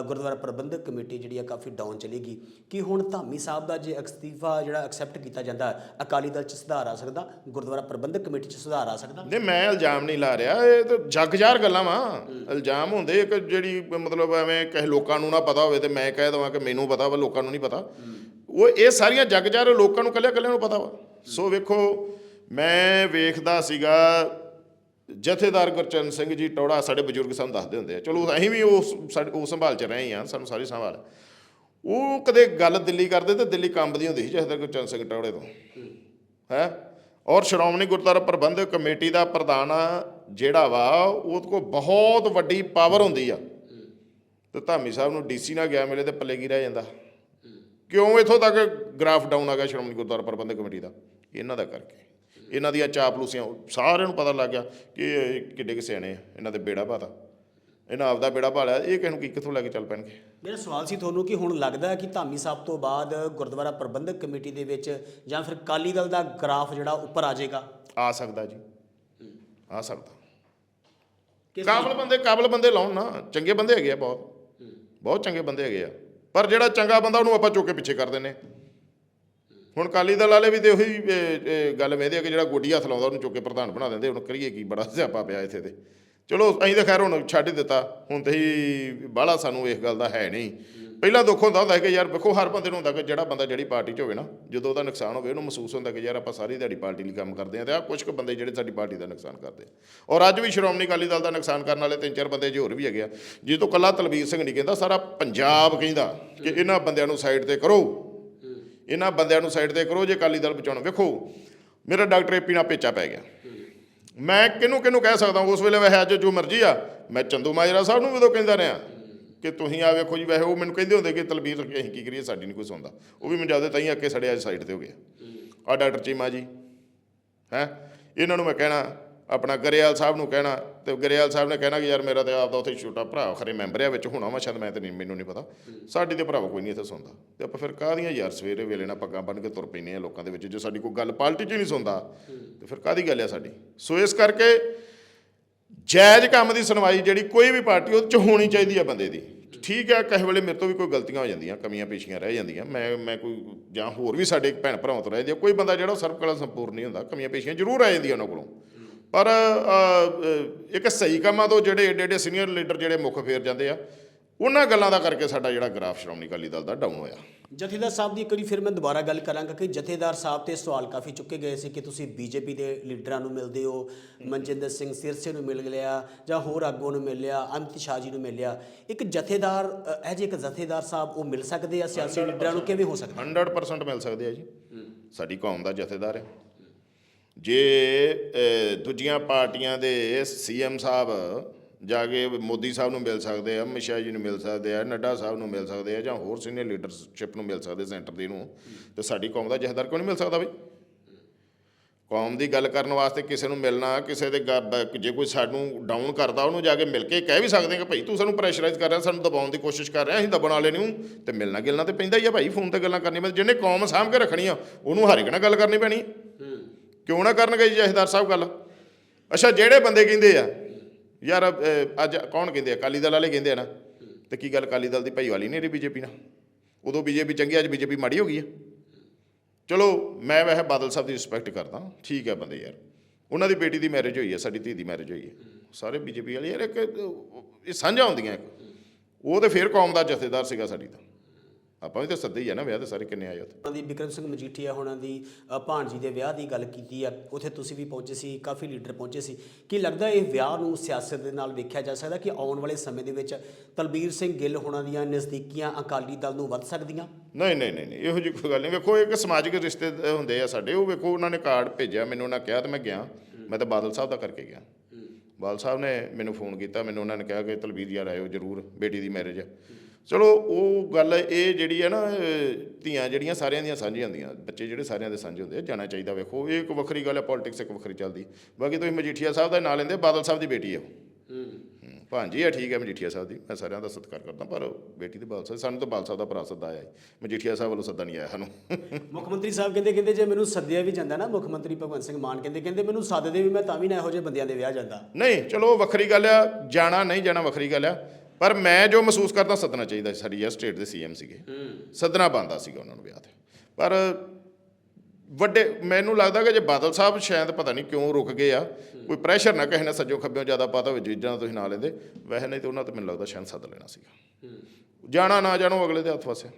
ਗੁਰਦੁਆਰਾ ਪ੍ਰਬੰਧਕ ਕਮੇਟੀ ਜਿਹੜੀ ਆ ਕਾਫੀ ਡਾਊਨ ਚਲੇਗੀ। ਕਿ ਹੁਣ ਧਾਮੀ ਸਾਹਿਬ ਦਾ ਜੇ ਅਸਤੀਫਾ ਜਿਹੜਾ ਐਕਸੈਪਟ ਕੀਤਾ ਜਾਂਦਾ ਅਕਾਲੀ ਦਲ ਚ ਸੁਧਾਰ ਆ ਸਕਦਾ ਗੁਰਦੁਆਰਾ ਪ੍ਰਬੰਧਕ ਕਮੇਟੀ ਚ ਸੁਧਾਰ ਆ ਸਕਦਾ? ਨਹੀਂ ਮੈਂ ਇਲਜ਼ਾਮ ਨਹੀਂ ਲਾ ਰਿਹਾ ਇਹ ਤਾਂ ਜਗਜ਼ਾਰ ਗੱਲਾਂ ਵਾ। ਇਲਜ਼ਾਮ ਹੁੰਦੇ ਇੱਕ ਜਿਹੜੀ ਮਤਲਬ ਐਵੇਂ ਕਿਸੇ ਲੋਕਾਂ ਨੂੰ ਨਾ ਪਤਾ ਹੋਵੇ ਤੇ ਮੈਂ ਕਹਿ ਦਵਾਂ ਕਿ ਮੈਨੂੰ ਪਤਾ ਵਾ ਲੋਕਾਂ ਨੂੰ ਨਹੀਂ ਪਤਾ। ਉਹ ਇਹ ਸਾਰੀਆਂ ਜਗਜ਼ਾਰ ਲੋਕਾਂ ਨੂੰ ਕੱਲਿਆਂ ਕੱਲਿਆਂ ਨੂੰ ਪਤਾ ਵਾ। ਸੋ ਵੇਖੋ, ਮੈਂ ਵੇਖਦਾ ਸੀਗਾ, ਜਥੇਦਾਰ ਗੁਰਚਰਨ ਸਿੰਘ ਜੀ ਟੌੜਾ ਸਾਡੇ ਬਜ਼ੁਰਗ ਸਾਨੂੰ ਦੱਸਦੇ ਹੁੰਦੇ ਆ। ਚਲੋ, ਅਸੀਂ ਵੀ ਉਸ, ਸਾਡੇ, ਉਹ ਸੰਭਾਲ ਚ ਰਹੇ ਹਾਂ, ਸਾਨੂੰ ਸਾਰੀ ਸੰਭਾਲ। ਉਹ ਕਦੇ ਗੱਲ ਦਿੱਲੀ ਕਰਦੇ ਤੇ ਦਿੱਲੀ ਕੰਬਦੀ ਹੁੰਦੀ ਸੀ ਜਥੇਦਾਰ ਗੁਰਚਰਨ ਸਿੰਘ ਟੌੜੇ ਤੋਂ। ਹੈ? ਔਰ ਸ਼੍ਰੋਮਣੀ ਗੁਰਦੁਆਰਾ ਪ੍ਰਬੰਧਕ ਕਮੇਟੀ ਦਾ ਪ੍ਰਧਾਨ ਜਿਹੜਾ ਵਾ, ਉਹਦੇ ਕੋਲ ਬਹੁਤ ਵੱਡੀ ਪਾਵਰ ਹੁੰਦੀ ਆ। ਤੇ ਧਾਮੀ ਸਾਹਿਬ ਨੂੰ ਡੀਸੀ ਨਾਲ ਗਿਆ ਮਿਲੇ ਤੇ ਪੱਲੇ ਕੀ ਰਹਿ ਜਾਂਦਾ। ਕਿਉਂ ਇਥੋਂ ਤੱਕ ਗ੍ਰਾਫ ਡਾਊਨ ਆ ਗਿਆ ਸ਼੍ਰੋਮਣੀ ਗੁਰਦੁਆਰਾ ਪ੍ਰਬੰਧਕ ਕਮੇਟੀ ਦਾ? ਇਹਨਾਂ ਦਾ ਕਰਕੇ। ਇਹਨਾਂ ਦੀਆਂ ਚਾਪਲੂਸੀਆਂ ਸਾਰਿਆਂ ਨੂੰ ਪਤਾ ਲੱਗ ਗਿਆ ਕਿ ਇਹ ਕਿੱਡੇ ਕਿ ਸਿਆਣੇ ਆ ਇਹਨਾਂ ਦੇ ਬੇੜਾ ਪਾਤਾ। ਇਹਨਾਂ ਆਪਦਾ ਬੇੜਾ ਪਾ ਲਿਆ ਇਹ ਕਿਸ ਨੂੰ ਕੀ ਕਿੱਥੋਂ ਲੈ ਕੇ ਚੱਲ ਪੈਣਗੇ? ਮੇਰਾ ਸਵਾਲ ਸੀ ਤੁਹਾਨੂੰ ਕਿ ਹੁਣ ਲੱਗਦਾ ਕਿ ਧਾਮੀ ਸਾਹਿਬ ਤੋਂ ਬਾਅਦ ਗੁਰਦੁਆਰਾ ਪ੍ਰਬੰਧਕ ਕਮੇਟੀ ਦੇ ਵਿੱਚ ਜਾਂ ਫਿਰ ਅਕਾਲੀ ਦਲ ਦਾ ਗ੍ਰਾਫ ਜਿਹੜਾ ਉੱਪਰ ਆ ਜਾਏਗਾ? ਆ ਸਕਦਾ ਜੀ। ਆ ਸਕਦਾ। ਕਾਬਲ ਬੰਦੇ ਕਾਬਲ ਬੰਦੇ ਲਾਉਣ ਨਾ। ਚੰਗੇ ਬੰਦੇ ਹੈਗੇ ਆ ਬਹੁਤ। ਬਹੁਤ ਚੰਗੇ ਬੰਦੇ ਹੈਗੇ ਆ। ਪਰ ਜਿਹੜਾ ਚੰਗਾ ਬੰਦਾ ਉਹਨੂੰ ਆਪਾਂ ਚੁੱਕ ਕੇ ਪਿੱਛੇ ਕਰ ਦਿੰਨੇ ਹੁਣ ਕਾਲੀ ਦਲ ਵਾਲੇ ਵੀ ਤੇ ਉਹੀ ਗੱਲ ਵੇਂਦੇ ਆ ਕਿ ਜਿਹੜਾ ਗੋਡੀ ਹੱਥ ਲਾਉਂਦਾ ਉਹਨੂੰ ਚੁੱਕ ਕੇ ਪ੍ਰਧਾਨ ਬਣਾ ਦਿੰਦੇ ਹੁਣ ਕਰੀਏ ਕੀ ਬੜਾ ਸਿਆਪਾ ਪਿਆ ਇੱਥੇ ਤੇ। ਚਲੋ, ਅਸੀਂ ਤਾਂ ਖੈਰ ਹੁਣ ਛੱਡ ਦਿੱਤਾ। ਹੁਣ ਤੇ ਹੀ ਬਾਹਲਾ ਸਾਨੂੰ ਇਸ ਗੱਲ ਦਾ ਹੈ ਨਹੀਂ। ਪਹਿਲਾਂ ਦੁੱਖ ਹੁੰਦਾ ਹੁੰਦਾ ਕਿ ਯਾਰ ਵੇਖੋ ਹਰ ਬੰਦੇ ਨੂੰ ਹੁੰਦਾ ਕਿ ਜਿਹੜਾ ਬੰਦਾ ਜਿਹੜੀ ਪਾਰਟੀ 'ਚ ਹੋਵੇ ਨਾ ਜਦੋਂ ਉਹਦਾ ਨੁਕਸਾਨ ਹੋਵੇ ਉਹਨੂੰ ਮਹਿਸੂਸ ਹੁੰਦਾ ਕਿ ਯਾਰ ਆਪਾਂ ਸਾਰੀ ਦਿਹਾੜੀ ਪਾਰਟੀ ਲਈ ਕੰਮ ਕਰਦੇ ਆ ਤੇ ਆ ਕੁਝ ਕੁ ਬੰਦੇ ਜਿਹੜੇ ਸਾਡੀ ਪਾਰਟੀ ਦਾ ਨੁਕਸਾਨ ਕਰਦੇ ਆ। ਔਰ ਅੱਜ ਵੀ ਸ਼੍ਰੋਮਣੀ ਅਕਾਲੀ ਦਲ ਦਾ ਨੁਕਸਾਨ ਕਰਨ ਵਾਲੇ ਤਿੰਨ ਚਾਰ ਬੰਦੇ ਜੀ ਹੋਰ ਵੀ ਹੈਗੇ ਆ ਜੇ ਤੋਂ ਕੱਲਾ ਤਲਵੀਰ ਸਿੰਘ ਨਹੀਂ ਕਹਿੰਦਾ ਸਾਰਾ ਪੰਜਾਬ ਕਹਿੰਦਾ ਕਿ ਇਹਨਾਂ ਬੰਦਿਆਂ ਨੂੰ ਸਾਈਡ ਤੇ ਕਰੋ। ਇਹਨਾਂ ਬੰਦਿਆਂ ਨੂੰ ਸਾਈਡ ਤੇ ਕਰੋ ਜੇ ਅਕਾਲੀ ਦਲ ਬਚਾਉਣਾ। ਵੇਖੋ ਮੇਰਾ ਡਾਕਟਰ ਏਪੀ ਨਾਲ ਪੇਚਾ ਪੈ ਗਿਆ। ਮੈਂ ਕਿਹਨੂੰ ਕਿਹਨੂੰ ਕਹਿ ਸਕਦਾ ਉਸ ਵੇਲੇ ਵੈਸੇ ਅੱਜ ਜੋ ਮਰਜ਼ੀ ਆ ਮੈਂ ਚੰਦੂ ਮਾਜਰਾ ਸਾਹਿਬ ਨੂੰ ਵੀ ਉਦੋਂ ਕਹਿੰਦਾ ਰਿਹਾ। ਕਿ ਤੁਸੀਂ ਆ ਵੇਖੋ ਜੀ, ਵੈਸੇ ਉਹ ਮੈਨੂੰ ਕਹਿੰਦੇ ਹੁੰਦੇ ਕਿ ਤਲਬੀਰ ਕਿ ਅਸੀਂ ਕੀ ਕਰੀਏ, ਸਾਡੀ ਨਹੀਂ ਕੋਈ ਸੁਣਦਾ। ਉਹ ਵੀ ਮੈਨੂੰ ਜ਼ਿਆਦਾ ਤਾਂ ਹੀ ਅੱਕੇ ਸੜਿਆ ਸਾਈਡ ਤੇ ਹੋ ਗਿਆ। ਆ ਡਾਕਟਰ ਚੀਮਾ ਜੀ, ਹੈ? ਇਹਨਾਂ ਨੂੰ ਮੈਂ ਕਹਿਣਾ, ਆਪਣਾ ਗਰੇਵਾਲ ਸਾਹਿਬ ਨੂੰ ਕਹਿਣਾ, ਤੇ ਗਰੇਵਾਲ ਸਾਹਿਬ ਨੇ ਕਹਿਣਾ ਕਿ ਯਾਰ ਮੇਰਾ ਤੇ ਆਪਦਾ ਉੱਥੇ ਛੋਟਾ ਭਰਾ, ਖਰੇ ਮੈਂਬਰ ਆ ਵਿੱਚ ਹੋਣਾ ਵਾ, ਸ਼ਾਇਦ ਮੈਂ ਤੇ ਨਹੀਂ ਮੈਨੂੰ ਨਹੀਂ ਪਤਾ। ਸਾਡੀ ਤੇ ਭਰਾਵਾ ਕੋਈ ਨਹੀਂ ਇੱਥੇ ਸੁਣਦਾ। ਤੇ ਆਪਾਂ ਫਿਰ ਕਾਹਦੀਆਂ ਯਾਰ ਸਵੇਰੇ ਵੇਲੇ ਨਾਲ ਪੱਗਾਂ ਬੰਨ ਕੇ ਤੁਰ ਪੈਨੇ ਆ ਲੋਕਾਂ ਦੇ ਵਿੱਚ, ਜੇ ਸਾਡੀ ਕੋਈ ਗੱਲ ਪਾਲਟੀ 'ਚ ਹੀ ਨਹੀਂ ਸੁਣਦਾ, ਤੇ ਫਿਰ ਕਾਹਦੀ ਗੱਲ ਆ ਸਾਡੀ? ਸੋ ਇਸ ਕਰਕੇ ਜਾਇਜ਼ ਕੰਮ ਦੀ ਸੁਣਵਾਈ ਜਿਹੜੀ ਕੋਈ ਵੀ ਪਾਰਟੀ ਉਹਦੇ 'ਚ ਹੋਣੀ ਚਾਹੀਦੀ ਆ ਬੰਦੇ ਦੀ। ਠੀਕ ਹੈ ਕਿਸੇ ਵੇਲੇ ਮੇਰੇ ਤੋਂ ਵੀ ਕੋਈ ਗਲਤੀਆਂ ਹੋ ਜਾਂਦੀਆਂ, ਕਮੀਆਂ ਪੇਸ਼ੀਆਂ ਰਹਿ ਜਾਂਦੀਆਂ। ਮੈਂ ਮੈਂ ਕੋਈ, ਜਾਂ ਹੋਰ ਵੀ ਸਾਡੇ ਭੈਣ ਭਰਾਵਾਂ ਤੋਂ ਰਹਿ ਜਾਂਦੀਆਂ ਕੋਈ ਬੰਦਾ ਜਿਹੜਾ ਉਹ ਸਰਵਕਲਾ ਸੰਪੂਰਨ ਨਹੀਂ ਹੁੰਦਾ, ਕਮੀਆਂ ਪੇਸ਼ੀਆਂ ਜ਼ਰੂਰ ਆ ਜਾਂਦੀਆਂ ਉਹਨਾਂ ਕੋਲੋਂ। ਪਰ ਇੱਕ ਸਹੀ ਕੰਮਾਂ ਤੋਂ ਜਿਹੜੇ ਏਡੇ ਏਡੇ ਸੀਨੀਅਰ ਲੀਡਰ ਜਿਹੜੇ ਮੁੱਖ ਫੇਰ ਜਾਂਦੇ ਆ ਉਹਨਾਂ ਗੱਲਾਂ ਦਾ ਕਰਕੇ ਸਾਡਾ ਜਿਹੜਾ ਗ੍ਰਾਫ ਸ਼੍ਰੋਮਣੀ ਅਕਾਲੀ ਦਲ ਦਾ ਡਾਊਨ ਹੋਇਆ। ਜਥੇਦਾਰ ਸਾਹਿਬ ਦੀ ਇੱਕ ਵਾਰੀ ਫਿਰ ਮੈਂ ਦੁਬਾਰਾ ਗੱਲ ਕਰਾਂਗਾ ਕਿ ਜਥੇਦਾਰ ਸਾਹਿਬ ਤੇ ਸਵਾਲ ਕਾਫੀ ਚੁੱਕੇ ਗਏ ਸੀ ਕਿ ਤੁਸੀਂ ਬੀਜੇਪੀ ਦੇ ਲੀਡਰਾਂ ਨੂੰ ਮਿਲਦੇ ਹੋ ਮਨਜਿੰਦਰ ਸਿੰਘ ਸਿਰਸੇ ਨੂੰ ਮਿਲ ਲਿਆ ਜਾਂ ਹੋਰ ਆਗੂਆਂ ਨੂੰ ਮਿਲ ਲਿਆ ਅਮਿਤ ਸ਼ਾਹ ਜੀ ਨੂੰ ਮਿਲ ਲਿਆ। ਇੱਕ ਜਥੇਦਾਰ ਇਹ ਜੇ ਇੱਕ ਜਥੇਦਾਰ ਸਾਹਿਬ ਉਹ ਮਿਲ ਸਕਦੇ ਆ ਸਿਆਸੀ ਲੀਡਰਾਂ ਨੂੰ ਕਿਵੇਂ ਹੋ ਸਕਦਾ? 100% ਮਿਲ ਸਕਦੇ ਆ ਜੀ। ਸਾਡੀ ਕੌਮ ਦਾ ਜਥੇਦਾਰ ਹੈ। ਜੇ ਦੂਜੀਆਂ ਪਾਰਟੀਆਂ ਦੇ ਸੀਐਮ ਸਾਹਿਬ ਜਾ ਕੇ ਮੋਦੀ ਸਾਹਿਬ ਨੂੰ ਮਿਲ ਸਕਦੇ ਆ ਅਮਿਤ ਸ਼ਾਹ ਜੀ ਨੂੰ ਮਿਲ ਸਕਦੇ ਆ ਨੱਡਾ ਸਾਹਿਬ ਨੂੰ ਮਿਲ ਸਕਦੇ ਆ ਜਾਂ ਹੋਰ ਸੀਨੀਅਰ ਲੀਡਰਸ਼ਿਪ ਨੂੰ ਮਿਲ ਸਕਦੇ ਸੈਂਟਰ ਦੀ ਨੂੰ ਤੇ ਸਾਡੀ ਕੌਮ ਦਾ ਜਥੇਦਾਰ ਕਿਉਂ ਨਹੀਂ ਮਿਲ ਸਕਦਾ ਬਈ? ਕੌਮ ਦੀ ਗੱਲ ਕਰਨ ਵਾਸਤੇ ਕਿਸੇ ਨੂੰ ਮਿਲਣਾ ਕਿਸੇ ਦੇ ਜੇ ਕੋਈ ਸਾਨੂੰ ਡਾਊਨ ਕਰਦਾ ਉਹਨੂੰ ਜਾ ਕੇ ਮਿਲ ਕੇ ਕਹਿ ਵੀ ਸਕਦੇ ਕਿ ਭਾਈ ਤੂੰ ਸਾਨੂੰ ਪ੍ਰੈਸ਼ਰਾਈਜ਼ ਕਰ ਰਿਹਾ ਸਾਨੂੰ ਦਬਾਉਣ ਦੀ ਕੋਸ਼ਿਸ਼ ਕਰ ਰਿਹਾ ਅਸੀਂ ਦਬਣ ਵਾਲੇ ਨੂੰ ਤੇ ਮਿਲਣਾ ਗਿਲਣਾ ਤੇ ਪੈਂਦਾ ਹੀ ਆ ਭਾਈ ਫੋਨ ਤੇ ਗੱਲਾਂ ਕਰਨੀਆਂ ਪੈਂਦੀਆਂ ਜਿਹਨੇ ਕੌਮ ਸਾਂਭ ਕੇ ਰੱਖਣੀ ਆ ਉਹਨੂੰ ਹਰ ਇੱਕ ਨਾਲ ਗੱਲ ਕਰਨੀ ਪੈਣੀ ਕਿਉਂ ਨਾ ਕਰਨਗੇ ਜਹੇਦਾਰ ਸਾਹਿਬ ਗੱਲ? ਅੱਛਾ ਜਿਹੜੇ ਬੰਦੇ ਕਹਿੰਦੇ ਆ ਯਾਰ ਅੱਜ ਕੌਣ ਕਹਿੰਦੇ ਆ? ਅਕਾਲੀ ਦਲ ਵਾਲੇ ਕਹਿੰਦੇ ਆ ਨਾ। ਤੇ ਕੀ ਗੱਲ, ਅਕਾਲੀ ਦਲ ਦੀ ਭਾਈਵਾਲੀ ਨਹੀਂ ਰਹੀ ਬੀਜੇਪੀ ਨਾਲ? ਉਦੋਂ ਬੀਜੇਪੀ ਚੰਗੀ, ਅੱਜ ਬੀਜੇਪੀ ਮਾੜੀ ਹੋ ਗਈ ਆ। ਚਲੋ, ਮੈਂ ਵੈਸੇ ਬਾਦਲ ਸਾਹਿਬ ਦੀ ਰਿਸਪੈਕਟ ਕਰਦਾ ਠੀਕ ਹੈ ਬੰਦੇ ਯਾਰ। ਉਹਨਾਂ ਦੀ ਬੇਟੀ ਦੀ ਮੈਰਿਜ ਹੋਈ ਹੈ ਸਾਡੀ ਧੀ ਦੀ ਮੈਰਿਜ ਹੋਈ ਹੈ ਸਾਰੇ ਬੀਜੇਪੀ ਵਾਲੇ, ਯਾਰ ਇੱਕ, ਇਹ ਸਾਂਝਾ ਹੁੰਦੀਆਂ ਇੱਕ। ਉਹ ਤੇ ਫਿਰ ਕੌਮ ਦਾ ਜਥੇਦਾਰ ਸੀਗਾ ਸਾਡੀ ਤਾਂ। ਆਪਾਂ ਵੀ ਤਾਂ ਸੱਦੇ ਹੀ ਆ ਨਾ ਵਿਆਹ ਤੇ ਸਾਰੇ ਕਿੰਨੇ ਆਏ ਉੱਥੇ। ਉਹਨਾਂ ਦੀ ਬਿਕਰਮ ਸਿੰਘ ਮਜੀਠੀਆ ਹੋਣਾ ਦੀ ਅ, ਭਾਣਜੀ ਦੇ ਵਿਆਹ ਦੀ ਗੱਲ ਕੀਤੀ ਆ ਉੱਥੇ ਤੁਸੀਂ ਵੀ ਪਹੁੰਚੇ ਸੀ ਕਾਫੀ ਲੀਡਰ ਪਹੁੰਚੇ ਸੀ। ਕੀ ਲੱਗਦਾ ਇਹ ਵਿਆਹ ਨੂੰ ਸਿਆਸਤ ਦੇ ਨਾਲ ਵੇਖਿਆ ਜਾ ਸਕਦਾ ਕਿ ਆਉਣ ਵਾਲੇ ਸਮੇਂ ਦੇ ਵਿੱਚ ਤਲਬੀਰ ਸਿੰਘ ਗਿੱਲ ਹੋਣਾ ਦੀਆਂ ਨਜ਼ਦੀਕੀਆਂ ਅਕਾਲੀ ਦਲ ਨੂੰ ਵੱਧ ਸਕਦੀਆਂ? ਨਹੀਂ ਨਹੀਂ ਨਹੀਂ ਨਹੀਂ, ਇਹੋ ਜਿਹੀ ਕੋਈ ਗੱਲ ਨਹੀਂ। ਵੇਖੋ ਇੱਕ ਸਮਾਜਿਕ ਰਿਸ਼ਤੇ ਦ- ਹੁੰਦੇ ਆ ਸਾਡੇ ਉਹ ਵੇਖੋ ਉਹਨਾਂ ਨੇ ਕਾਰਡ ਭੇਜਿਆ ਮੈਨੂੰ ਉਹਨਾਂ ਕਿਹਾ ਤੇ ਮੈਂ ਗਿਆ। ਮੈਂ ਤਾਂ ਬਾਦਲ ਸਾਹਿਬ ਦਾ ਕਰਕੇ ਗਿਆ। ਬਾਦਲ ਸਾਹਿਬ ਨੇ ਮੈਨੂੰ ਫੋਨ ਕੀਤਾ ਮੈਨੂੰ ਉਹਨਾਂ ਨੇ ਕਿਹਾ ਕਿ ਤਲਵੀਰ ਯਾਰ ਆਇਓ ਜਰੂਰ ਬੇਟੀ ਦੀ ਮੈਰਿਜ ਹੈ ਚਲੋ ਉਹ ਗੱਲ ਇਹ ਜਿਹੜੀ ਹੈ ਨਾ ਧੀਆਂ ਜਿਹੜੀਆਂ ਸਾਰਿਆਂ ਦੀਆਂ ਸਾਂਝੀਆਂ ਹੁੰਦੀਆਂ ਬੱਚੇ ਜਿਹੜੇ ਸਾਰਿਆਂ ਦੇ ਸਾਂਝੇ ਹੁੰਦੇ ਆ ਜਾਣਾ ਚਾਹੀਦਾ ਵੇਖੋ ਇਹ ਇੱਕ ਵੱਖਰੀ ਗੱਲ ਹੈ ਪੋਲਿਟਿਕਸ ਇੱਕ ਵੱਖਰੀ ਚੱਲਦੀ। ਬਾਕੀ ਤੁਸੀਂ ਮਜੀਠੀਆ ਸਾਹਿਬ ਦਾ ਨਾਂ ਲੈਂਦੇ ਬਾਦਲ ਸਾਹਿਬ ਦੀ ਬੇਟੀ ਹੈ ਹੂੰ, ਭਾਂਜੀ ਹੈ ਠੀਕ ਹੈ ਮਜੀਠੀਆ ਸਾਹਿਬ ਦੀ ਮੈਂ ਸਾਰਿਆਂ ਦਾ ਸਤਿਕਾਰ ਕਰਦਾ ਪਰ ਬੇਟੀ ਦੇ ਬਾਦਲ ਸਾਹਿਬ ਸਾਨੂੰ ਤਾਂ ਬਾਦਲ ਸਾਹਿਬ ਦਾ ਭਰਾ ਸੱਦਾ ਆਇਆ ਹੈ ਮਜੀਠੀਆ ਸਾਹਿਬ ਵੱਲੋਂ ਸੱਦਾ ਨਹੀਂ ਆਇਆ ਸਾਨੂੰ। ਮੁੱਖ ਮੰਤਰੀ ਸਾਹਿਬ ਕਹਿੰਦੇ ਕਹਿੰਦੇ ਜੇ ਮੈਨੂੰ ਸੱਦਿਆ ਵੀ ਜਾਂਦਾ ਨਾ ਮੁੱਖ ਮੰਤਰੀ ਭਗਵੰਤ ਸਿੰਘ ਮਾਨ ਕਹਿੰਦੇ ਕਹਿੰਦੇ ਮੈਨੂੰ ਸੱਦਦੇ ਵੀ ਮੈਂ ਤਾਂ ਵੀ ਨਾ ਇਹੋ ਜਿਹੇ ਬੰਦਿਆਂ ਦੇ ਵਿਆਹ ਜਾਂਦਾ। ਨਹੀਂ ਚਲੋ ਵੱਖਰੀ ਗੱਲ ਆ ਜਾਣਾ ਨਹੀਂ ਜਾਣਾ ਵੱਖਰੀ ਗੱਲ ਆ। ਪਰ ਮੈਂ ਜੋ ਮਹਿਸੂਸ ਕਰਦਾ ਸੱਦਣਾ ਚਾਹੀਦਾ ਸੀ। ਸਾਡੀ ਇਹ ਸਟੇਟ ਦੇ ਸੀਐਮ ਸੀਗੇ। ਸੱਦਣਾ ਬੰਦਾ ਸੀਗਾ ਉਹਨਾਂ ਨੂੰ ਵਿਆਹ ਤੇ। ਪਰ ਵੱਡੇ ਮੈਨੂੰ ਲੱਗਦਾ ਕਿ ਜੇ ਬਾਦਲ ਸਾਹਿਬ ਸ਼ਾਇਦ ਪਤਾ ਨਹੀਂ ਕਿਉਂ ਰੁਕ ਗਏ ਆ ਕੋਈ ਪ੍ਰੈਸ਼ਰ ਨਾ ਕਿਸੇ ਨੇ ਸੱਜੋ ਖੱਬਿਓਂ ਜ਼ਿਆਦਾ ਪਤਾ ਹੋਵੇ ਜੀਜਾਂ ਤੁਸੀਂ ਨਾ ਲੈਂਦੇ ਵੈਸੇ ਨਹੀਂ ਤੇ ਉਹਨਾਂ ਤੇ ਮੈਨੂੰ ਲੱਗਦਾ ਸ਼ਾਇਦ ਸੱਦ ਲੈਣਾ ਸੀਗਾ। ਜਾਣਾ ਨਾ ਜਾਣੋ ਅਗਲੇ ਦੇ ਹੱਥ ਵਸੇ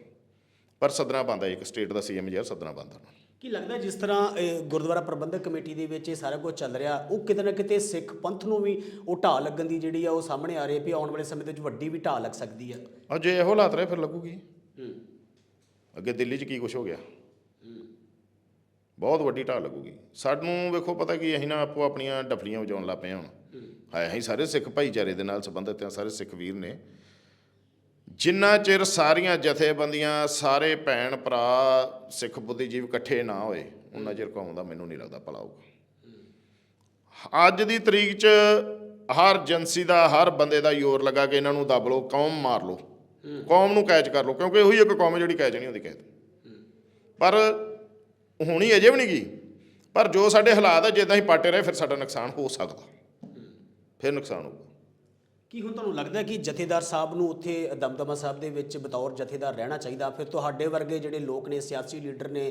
ਪਰ ਸੱਦਣਾ ਬੰਦਾ ਇੱਕ ਸਟੇਟ ਦਾ ਸੀਐਮ ਯਾਰ ਸੱਦਣਾ ਬੰਦਾ ਕੀ ਲੱਗਦਾ ਜਿਸ ਤਰ੍ਹਾਂ ਗੁਰਦੁਆਰਾ ਪ੍ਰਬੰਧਕ ਕਮੇਟੀ ਦੇ ਵਿੱਚ ਇਹ ਸਾਰਾ ਕੁਝ ਚੱਲ ਰਿਹਾ ਉਹ ਕਿਤੇ ਨਾ ਕਿਤੇ ਸਿੱਖ ਪੰਥ ਨੂੰ ਵੀ ਉਹ ਢਾਹ ਲੱਗਣ ਦੀ ਜਿਹੜੀ ਆ ਉਹ ਸਾਹਮਣੇ ਆ ਰਹੀ ਹੈ ਵੀ ਆਉਣ ਵਾਲੇ ਸਮੇਂ ਦੇ ਵਿੱਚ ਵੱਡੀ ਵੀ ਢਾਹ ਲੱਗ ਸਕਦੀ ਹੈ ਆ ਜੇ ਇਹੋ ਹਾਲਾਤ ਰਹੇ ਫਿਰ ਲੱਗੂਗੀ। ਅੱਗੇ ਦਿੱਲੀ 'ਚ ਕੀ ਕੁਝ ਹੋ ਗਿਆ? ਬਹੁਤ ਵੱਡੀ ਢਾਲ ਲੱਗੂਗੀ। ਸਾਨੂੰ ਵੇਖੋ ਪਤਾ ਕੀ ਅਸੀਂ ਨਾ ਆਪੋ ਆਪਣੀਆਂ ਡਫਲੀਆਂ ਵਜਾਉਣ ਲੱਗ ਪਏ ਹਾਂ ਹੁਣ। ਹੈ। ਅਸੀਂ ਸਾਰੇ ਸਿੱਖ ਭਾਈਚਾਰੇ ਦੇ ਨਾਲ ਸੰਬੰਧਿਤ ਹਾਂ ਸਾਰੇ ਸਿੱਖ ਵੀਰ ਨੇ। ਜਿੰਨਾ ਚਿਰ ਸਾਰੀਆਂ ਜਥੇਬੰਦੀਆਂ ਸਾਰੇ ਭੈਣ ਭਰਾ ਸਿੱਖ ਬੁੱਧੀਜੀਵ ਇਕੱਠੇ ਨਾ ਹੋਏ ਉਹਨਾਂ ਚਿਰ ਕੌਮ ਦਾ ਮੈਨੂੰ ਨਹੀਂ ਲੱਗਦਾ ਭਲਾ ਹੋਊਗਾ। ਅੱਜ ਦੀ ਤਰੀਕ 'ਚ ਹਰ ਏਜੰਸੀ ਦਾ, ਹਰ ਬੰਦੇ ਦਾ ਜ਼ੋਰ ਲੱਗਾ ਕਿ ਇਹਨਾਂ ਨੂੰ ਦੱਬ ਲਓ, ਕੌਮ ਮਾਰ ਲਓ। ਕੌਮ ਨੂੰ ਕੈਚ ਕਰ ਲਓ, ਕਿਉਂਕਿ ਉਹੀ ਇੱਕ ਕੌਮ ਹੈ ਜਿਹੜੀ ਕੈਚ ਨਹੀਂ ਹੁੰਦੀ ਕਿਸੇ ਪਰ ਹੋਣੀ ਅਜੇ ਵੀ ਨਹੀਂ ਗਈ ਪਰ ਜੋ ਸਾਡੇ ਹਾਲਾਤ ਆ, ਜਿੱਦਾਂ ਹੀ ਪਾਟੇ ਰਹੇ, ਫਿਰ ਸਾਡਾ ਨੁਕਸਾਨ ਹੋ ਸਕਦਾ। ਫਿਰ ਨੁਕਸਾਨ ਹੋਊਗਾ। ਕੀ ਹੁਣ ਤੁਹਾਨੂੰ ਲੱਗਦਾ ਕਿ ਜਥੇਦਾਰ ਸਾਹਿਬ ਨੂੰ ਉੱਥੇ ਦਮਦਮਾ ਸਾਹਿਬ ਦੇ ਵਿੱਚ ਬਤੌਰ ਜਥੇਦਾਰ ਰਹਿਣਾ ਚਾਹੀਦਾ? ਫਿਰ ਤੁਹਾਡੇ ਵਰਗੇ ਜਿਹੜੇ ਲੋਕ ਨੇ ਸਿਆਸੀ ਲੀਡਰ ਨੇ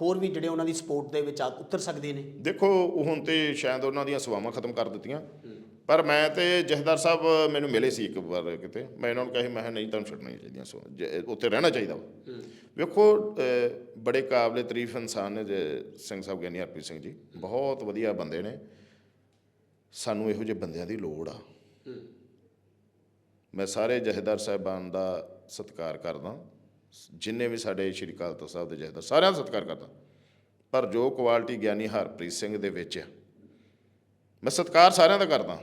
ਹੋਰ ਵੀ ਜਿਹੜੇ ਉਹਨਾਂ ਦੀ ਸਪੋਰਟ ਦੇ ਵਿੱਚ ਉਤਰ ਸਕਦੇ ਨੇ? ਦੇਖੋ ਹੁਣ ਤੇ ਸ਼ਾਇਦ ਉਹਨਾਂ ਦੀਆਂ ਸੇਵਾਵਾਂ ਖਤਮ ਕਰ ਦਿੱਤੀਆਂ। ਪਰ ਮੈਂ ਤੇ ਜਹਦਾਰ ਸਾਹਿਬ ਮੈਨੂੰ ਮਿਲੇ ਸੀ ਇੱਕ ਵਾਰ ਕਿਤੇ। ਮੈਂ ਇਹਨਾਂ ਨੂੰ ਕਿਹਾ ਮੈਂ ਨਹੀਂ ਤੁਹਾਨੂੰ ਛੱਡਣੀਆਂ ਚਾਹੀਦੀਆਂ ਸੋ ਉੱਥੇ ਰਹਿਣਾ ਚਾਹੀਦਾ ਵਾ। ਵੇਖੋ ਬੜੇ ਕਾਬਲੇ ਤਾਰੀਫ ਇਨਸਾਨ ਨੇ ਜੇ ਸਿੰਘ ਸਾਹਿਬ ਗਿਆਨੀ ਹਰਪ੍ਰੀਤ ਸਿੰਘ ਜੀ। ਬਹੁਤ ਵਧੀਆ ਬੰਦੇ ਨੇ। ਸਾਨੂੰ ਇਹੋ ਜਿਹੇ ਬੰਦਿਆਂ ਦੀ ਲੋੜ ਆ। ਮੈਂ ਸਾਰੇ ਜਹੇਦਾਰ ਸਾਹਿਬਾਨ ਦਾ ਸਤਿਕਾਰ ਕਰਦਾ ਜਿੰਨੇ ਵੀ ਸਾਡੇ ਸ਼੍ਰੀ ਅਕਾਲ ਤਖਤ ਸਾਹਿਬ ਦੇ ਜਹੇਦਾਰ ਸਾਰਿਆਂ ਦਾ ਸਤਿਕਾਰ ਕਰਦਾ। ਪਰ ਜੋ ਕੁਆਲਿਟੀ ਗਿਆਨੀ ਹਰਪ੍ਰੀਤ ਸਿੰਘ ਦੇ ਵਿੱਚ ਆ ਮੈਂ ਸਤਿਕਾਰ ਸਾਰਿਆਂ ਦਾ ਕਰਦਾ।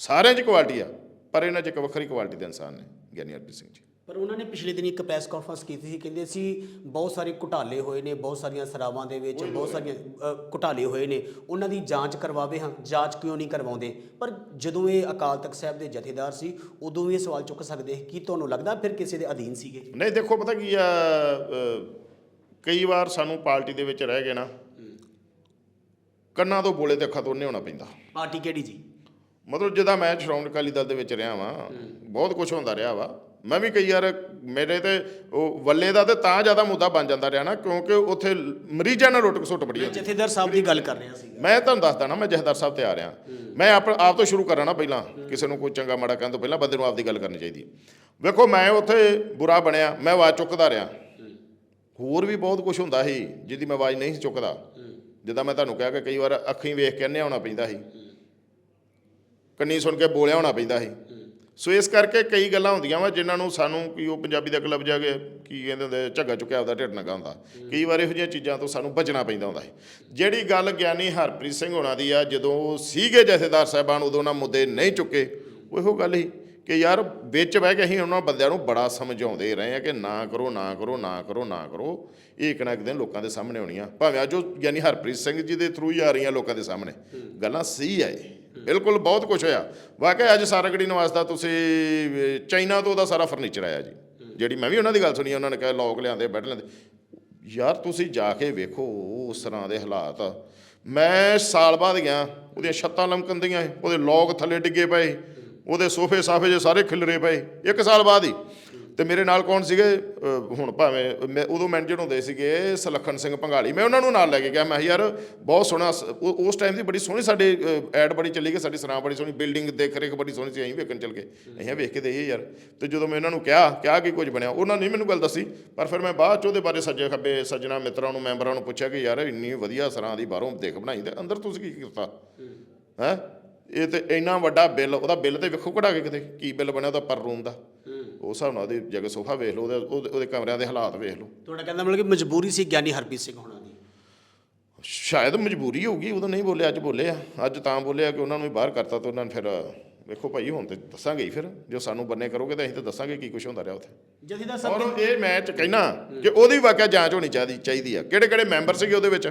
ਸਾਰਿਆਂ 'ਚ ਕੁਆਲਿਟੀ ਆ ਪਰ ਇਹਨਾਂ 'ਚ ਇੱਕ ਵੱਖਰੀ ਕੁਆਲਿਟੀ ਦੇ ਇਨਸਾਨ ਨੇ ਗਿਆਨੀ ਹਰਪ੍ਰੀਤ ਸਿੰਘ ਜੀ। ਪਰ ਉਹਨਾਂ ਨੇ ਪਿਛਲੇ ਦਿਨ ਇੱਕ ਪ੍ਰੈਸ ਕਾਨਫਰੰਸ ਕੀਤੀ ਸੀ ਕਹਿੰਦੇ ਸੀ ਬਹੁਤ ਸਾਰੇ ਘੁਟਾਲੇ ਹੋਏ ਨੇ ਬਹੁਤ ਸਾਰੀਆਂ ਸਰਾਵਾਂ ਦੇ ਵਿੱਚ ਬਹੁਤ ਸਾਰੀਆਂ ਅ, ਘੁਟਾਲੇ ਹੋਏ ਨੇ ਉਹਨਾਂ ਦੀ ਜਾਂਚ ਕਰਵਾਵੇ ਹਾਂ ਜਾਂਚ ਕਿਉਂ ਨਹੀਂ ਕਰਵਾਉਂਦੇ? ਪਰ ਜਦੋਂ ਇਹ ਅਕਾਲ ਤਖਤ ਸਾਹਿਬ ਦੇ ਜਥੇਦਾਰ ਸੀ ਉਦੋਂ ਵੀ ਇਹ ਸਵਾਲ ਚੁੱਕ ਸਕਦੇ ਕੀ ਤੁਹਾਨੂੰ ਲੱਗਦਾ ਫਿਰ ਕਿਸੇ ਦੇ ਅਧੀਨ ਸੀਗੇ? ਨਹੀਂ ਦੇਖੋ ਪਤਾ ਕੀ ਆ ਅ, ਕਈ ਵਾਰ ਸਾਨੂੰ ਪਾਰਟੀ ਦੇ ਵਿੱਚ ਰਹਿ ਗਏ ਨਾ ਕੰਨਾਂ ਤੋਂ ਬੋਲੇ ਤੇ ਅੱਖਾਂ ਤੋਂ ਨਹੀਂ ਹੋਣਾ ਪੈਂਦਾ। ਪਾਰਟੀ ਕਿਹੜੀ ਜੀ? ਮਤਲਬ ਜਿੱਦਾਂ ਮੈਂ ਸ਼੍ਰੋਮਣੀ ਅਕਾਲੀ ਦਲ ਦੇ ਵਿੱਚ ਰਿਹਾ ਵਾਂ ਬਹੁਤ ਕੁਝ ਹੁੰਦਾ ਰਿਹਾ ਵਾ। ਮੈਂ ਵੀ ਕਈ ਵਾਰ ਮੇਰੇ ਤੇ ਉਹ ਵੱਲੇ ਦਾ ਤੇ ਤਾਂ ਜ਼ਿਆਦਾ ਮੁੱਦਾ ਬਣ ਜਾਂਦਾ ਰਿਹਾ ਨਾ ਕਿਉਂਕਿ ਉੱਥੇ ਮਰੀਜ਼ਾਂ ਨਾਲ ਲੁੱਟ ਖਸੁੱਟ ਬੜੀ ਹੁੰਦੀ। ਜਥੇਦਾਰ ਸਾਹਿਬ ਦੀ ਗੱਲ ਕਰ ਰਿਹਾ ਸੀ ਮੈਂ ਤੁਹਾਨੂੰ ਦੱਸਦਾ ਨਾ ਮੈਂ ਜਹਦਰ ਸਾਹਿਬ ਤੇ ਆ ਰਿਹਾ ਮੈਂ ਆਪ ਆਪ ਤੋਂ ਸ਼ੁਰੂ ਕਰਾਂ ਨਾ ਪਹਿਲਾਂ ਕਿਸੇ ਨੂੰ ਕੋਈ ਚੰਗਾ ਮਾੜਾ ਕਹਿਣ ਤੋਂ ਪਹਿਲਾਂ ਬੰਦੇ ਨੂੰ ਆਪਦੀ ਗੱਲ ਕਰਨੀ ਚਾਹੀਦੀ ਵੇਖੋ ਮੈਂ ਉੱਥੇ ਬੁਰਾ ਬਣਿਆ ਮੈਂ ਆਵਾਜ਼ ਚੁੱਕਦਾ ਰਿਹਾ। ਹੋਰ ਵੀ ਬਹੁਤ ਕੁਝ ਹੁੰਦਾ ਸੀ ਜਿਹਦੀ ਮੈਂ ਆਵਾਜ਼ ਨਹੀਂ ਚੁੱਕਦਾ। ਜਿੱਦਾਂ ਮੈਂ ਤੁਹਾਨੂੰ ਕਿਹਾ ਕਿ ਕਈ ਵਾਰ ਅੱਖੀਂ ਵੇਖ ਕੇ ਅੰਨ੍ਹੇ ਹੋਣਾ ਪੈਂਦਾ ਸੀ। ਕੰਨੀ ਸੁਣ ਕੇ ਬੋਲਿਆ ਹੋਣਾ ਪੈਂਦਾ ਸੀ। ਸੋ ਇਸ ਕਰਕੇ ਕਈ ਗੱਲਾਂ ਹੁੰਦੀਆਂ ਵਾ ਜਿਨ੍ਹਾਂ ਨੂੰ ਸਾਨੂੰ ਕੀ ਉਹ ਪੰਜਾਬੀ ਦਾ ਕਲਬ ਜਾ ਕੇ ਕੀ ਕਹਿੰਦੇ ਹੁੰਦੇ ਝੱਗਾ ਚੁੱਕਿਆ ਉਹਦਾ ਢਿੱਡ ਨਗਾ ਹੁੰਦਾ। ਕਈ ਵਾਰ ਇਹੋ ਜਿਹੀਆਂ ਚੀਜ਼ਾਂ ਤੋਂ ਸਾਨੂੰ ਬਚਣਾ ਪੈਂਦਾ ਹੁੰਦਾ ਹੈ ਜਿਹੜੀ ਗੱਲ ਗਿਆਨੀ ਹਰਪ੍ਰੀਤ ਸਿੰਘ ਹੋਣਾ ਦੀ ਆ, ਜਦੋਂ ਉਹ ਸੀਗੇ ਜਥੇਦਾਰ ਸਾਹਿਬਾਨ, ਉਦੋਂ ਉਹਨਾਂ ਮੁੱਦੇ ਨਹੀਂ ਚੁੱਕੇ। ਉਹ ਇਹੋ ਗੱਲ ਹੀ ਕਿ ਯਾਰ ਵਿੱਚ ਬਹਿ ਕੇ ਅਸੀਂ ਉਹਨਾਂ ਬੰਦਿਆਂ ਨੂੰ ਬੜਾ ਸਮਝਾਉਂਦੇ ਰਹੇ ਆ ਕਿ ਨਾ ਕਰੋ ਨਾ ਕਰੋ ਨਾ ਕਰੋ ਨਾ ਕਰੋ। ਇਹ ਇੱਕ ਨਾ ਇੱਕ ਦਿਨ ਲੋਕਾਂ ਦੇ ਸਾਹਮਣੇ ਆਉਣੀਆਂ। ਭਾਵੇਂ ਅੱਜ ਉਹ ਗਿਆਨੀ ਹਰਪ੍ਰੀਤ ਸਿੰਘ ਜੀ ਦੇ ਥਰੂ ਹੀ ਆ ਰਹੀਆਂ ਲੋਕਾਂ ਦੇ ਸਾਹਮਣੇ। ਗੱਲਾਂ ਸਹੀ ਆ ਇਹ। ਬਿਲਕੁਲ ਬਹੁਤ ਕੁਝ ਹੋਇਆ। ਵਾਕਿਆ ਅੱਜ ਸਾਰਗੜੀ ਨਿਵਾਸ ਦਾ ਤੁਸੀਂ ਚਾਈਨਾ ਤੋਂ ਉਹਦਾ ਸਾਰਾ ਫਰਨੀਚਰ ਆਇਆ ਜੀ। ਜਿਹੜੀ ਮੈਂ ਵੀ ਉਹਨਾਂ ਦੀ ਗੱਲ ਸੁਣੀ ਉਹਨਾਂ ਨੇ ਕਿਹਾ ਲੋਕ ਲਿਆਂਦੇ ਬੈੱਡ ਲਿਆਂਦੇ। ਯਾਰ ਤੁਸੀਂ ਜਾ ਕੇ ਵੇਖੋ ਉਸ ਤਰ੍ਹਾਂ ਦੇ ਹਾਲਾਤ। ਮੈਂ ਸਾਲ ਬਾਅਦ ਗਿਆ ਉਹਦੀਆਂ ਛੱਤਾਂ ਲਮਕੰਦੀਆਂ ਸੀ, ਉਹਦੇ ਲੋਕ ਥੱਲੇ ਡਿੱਗੇ ਪਏ। ਉਹਦੇ ਸੋਫੇ ਸਾਫੇ ਜੇ ਸਾਰੇ ਖਿਲਰੇ ਪਏ। ਇੱਕ ਸਾਲ ਬਾਅਦ ਹੀ ਤੇ ਮੇਰੇ ਨਾਲ ਕੌਣ ਸੀਗੇ? ਹੁਣ ਭਾਵੇਂ ਮੈਂ ਉਦੋਂ ਮੈਨੇਜਰ ਹੁੰਦੇ ਸੀਗੇ ਸਲੱਖਣ ਸਿੰਘ ਭੰਗਾਲੀ ਮੈਂ ਉਹਨਾਂ ਨੂੰ ਨਾਲ ਲੈ ਕੇ ਗਿਆ। ਮੈਂ ਯਾਰ, ਬਹੁਤ ਸੋਹਣਾ ਸ- ਉਸ ਟਾਈਮ ਦੀ ਬੜੀ ਸੋਹਣੀ ਸਾਡੇ ਐਡ ਬੜੀ ਚੱਲੀ ਗਈ। ਸਾਡੀ ਸਰਾਂ ਬੜੀ ਸੋਹਣੀ ਬਿਲਡਿੰਗ ਦੇਖ ਰੇਖ ਬੜੀ ਸੋਹਣੀ ਸੀ। ਅਸੀਂ ਵੇਖਣ ਚੱਲ ਗਏ। ਅਸੀਂ ਵੇਖ ਕੇ ਦੇਈਏ ਯਾਰ। ਤੇ ਜਦੋਂ ਮੈਂ ਉਹਨਾਂ ਨੂੰ ਕਿਹਾ ਕਿਹਾ ਕਿ ਕੁਝ ਬਣਿਆ, ਉਹਨਾਂ ਨੇ ਮੈਨੂੰ ਗੱਲ ਦੱਸੀ। ਪਰ ਫਿਰ ਮੈਂ ਬਾਅਦ ਚ ਉਹਦੇ ਬਾਰੇ ਸੱਜੇ ਖੱਬੇ ਸੱਜਣਾ ਮਿੱਤਰਾਂ ਨੂੰ, ਮੈਂਬਰਾਂ ਨੂੰ ਪੁੱਛਿਆ ਕਿ, ਯਾਰ, ਇੰਨੀ ਵਧੀਆ ਸਰਾਂ ਦੀ ਬਾਹਰੋਂ ਦੇਖ ਬਣਾਈ ਤੇ ਅੰਦਰ ਤੁਸੀਂ ਕੀ ਕੀਤਾ? ਹੈ? ਇਹ ਤੇ ਇੰਨਾ ਵੱਡਾ ਬਿੱਲ, ਉਹਦਾ ਬਿੱਲ ਤੇ ਵੇਖੋ ਕਢਾ ਕੇ ਕਿਤੇ, ਕੀ ਬਿੱਲ ਬਣਿਆ ਉਹਦਾ ਪਰ ਰੂਮ ਦਾ। ਉਸ ਹਿਸਾਬ ਨਾਲ ਉਹਦੇ ਜਗ੍ਹਾ ਸੋਫਾ ਵੇਖ ਲਓ ਉਹਦੇ ਉਹਦੇ ਉਹਦੇ ਕਮਰਿਆਂ ਦੇ ਹਾਲਾਤ ਵੇਖ ਲਓ। ਤੁਹਾਡਾ ਕਹਿੰਦਾ ਮਤਲਬ ਕਿ ਮਜਬੂਰੀ ਸੀ ਗਿਆਨੀ ਹਰਪ੍ਰੀਤ ਸਿੰਘ ਹੋਣਾ ਦੀ? ਸ਼ਾਇਦ ਮਜਬੂਰੀ ਹੋਊਗੀ ਉਦੋਂ ਨਹੀਂ ਬੋਲੇ ਅੱਜ ਬੋਲੇ ਆ ਅੱਜ ਤਾਂ ਬੋਲੇ ਆ ਕਿ ਉਹਨਾਂ ਨੂੰ ਵੀ ਬਾਹਰ ਕਰਤਾ ਤਾਂ ਉਹਨਾਂ ਨੇ ਫਿਰ ਵੇਖੋ ਭਾਈ ਹੁਣ ਤੇ ਦੱਸਾਂਗੇ ਹੀ ਫਿਰ। ਜੋ ਸਾਨੂੰ ਬੰਨੇ ਕਰੋਗੇ ਤਾਂ ਅਸੀਂ ਤਾਂ ਦੱਸਾਂਗੇ ਕੀ ਕੁਝ ਹੁੰਦਾ ਰਿਹਾ ਉੱਥੇ। ਜਥੇਦਾਰ ਸਾਹਿਬ ਔਰ ਇਹ ਮੈਚ ਕਹਿਣਾ ਕਿ ਉਹਦੀ ਵਾਕਿਆ ਜਾਂਚ ਹੋਣੀ ਚਾਹੀਦੀ ਚਾਹੀਦੀ ਆ। ਕਿਹੜੇ ਕਿਹੜੇ ਮੈਂਬਰ ਸੀਗੇ ਉਹਦੇ ਵਿੱਚ?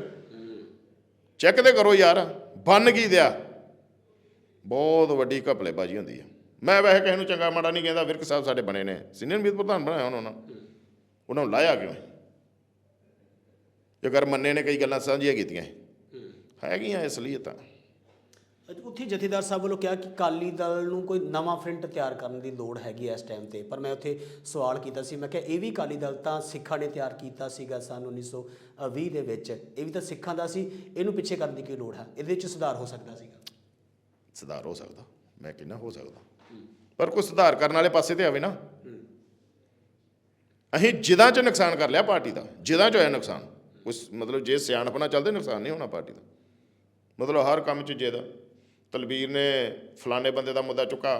ਚੈੱਕ ਤੇ ਕਰੋ ਯਾਰ। ਬੰਨ ਕੀ ਦਿਆ? ਬਹੁਤ ਵੱਡੀ ਘਪਲੇਬਾਜ਼ੀ ਹੁੰਦੀ ਆ। ਮੈਂ ਵੈਸੇ ਕਿਸੇ ਨੂੰ ਚੰਗਾ ਮਾੜਾ ਨਹੀਂ ਕਹਿੰਦਾ ਵਿਰਕ ਸਾਹਿਬ ਸਾਡੇ ਬਣੇ ਨੇ? ਸੀਨੀਅਰ ਮੀਤ ਪ੍ਰਧਾਨ ਬਣਾਇਆ ਉਹਨਾਂ ਨੂੰ। ਉਹਨਾਂ ਨੂੰ ਲਾਇਆ ਕਿਉਂ? ਜੇਕਰ ਮੰਨੇ ਨੇ ਕਈ ਗੱਲਾਂ ਸਾਂਝੀਆਂ ਕੀਤੀਆਂ। ਹੈਗੀਆਂ ਅਸਲੀਅਤਾਂ ਉੱਥੇ ਜਥੇਦਾਰ ਸਾਹਿਬ ਵੱਲੋਂ ਕਿਹਾ ਕਿ ਕਾਲੀ ਦਲ ਨੂੰ ਕੋਈ ਨਵਾਂ ਫਰੰਟ ਤਿਆਰ ਕਰਨ ਦੀ ਲੋੜ ਹੈਗੀ ਇਸ ਟਾਈਮ ਤੇ। ਪਰ ਮੈਂ ਉੱਥੇ ਸਵਾਲ ਕੀਤਾ ਸੀ ਮੈਂ ਕਿਹਾ ਇਹ ਵੀ ਕਾਲੀ ਦਲ ਤਾਂ ਸਿੱਖਾਂ ਨੇ ਤਿਆਰ ਕੀਤਾ ਸੀਗਾ ਸਨ 1920 ਦੇ ਵਿੱਚ। ਇਹ ਵੀ ਤਾਂ ਸਿੱਖਾਂ ਦਾ ਸੀ ਇਹਨੂੰ ਪਿੱਛੇ ਕਰਨ ਦੀ ਕੀ ਲੋੜ ਹੈ? ਇਹਦੇ ਵਿੱਚ ਸੁਧਾਰ ਹੋ ਸਕਦਾ ਸੀਗਾ। ਸੁਧਾਰ ਹੋ ਸਕਦਾ। ਮੈਂ ਕਹਿੰਦਾ ਹੋ ਸਕਦਾ। ਪਰ ਕੋਈ ਸੁਧਾਰ ਕਰਨ ਵਾਲੇ ਪਾਸੇ ਤੇ ਆਵੇ ਨਾ। ਅਸੀਂ ਜਿਦਾਂ ਚ ਨੁਕਸਾਨ ਕਰ ਲਿਆ ਪਾਰਟੀ ਦਾ ਜਿਦਾਂ ਚ ਹੋਇਆ ਨੁਕਸਾਨ। ਉਸ ਮਤਲਬ ਜੇ ਸਿਆਣਪਣਾ ਚੱਲਦੇ, ਨੁਕਸਾਨ ਨਹੀਂ ਹੋਣਾ ਪਾਰਟੀ ਦਾ। ਮਤਲਬ ਹਰ ਕੰਮ ਚ ਜਿਹਦਾ। ਤਲਬੀਰ ਨੇ ਫਲਾਣੇ ਬੰਦੇ ਦਾ ਮੁੱਦਾ ਚੁੱਕਾ,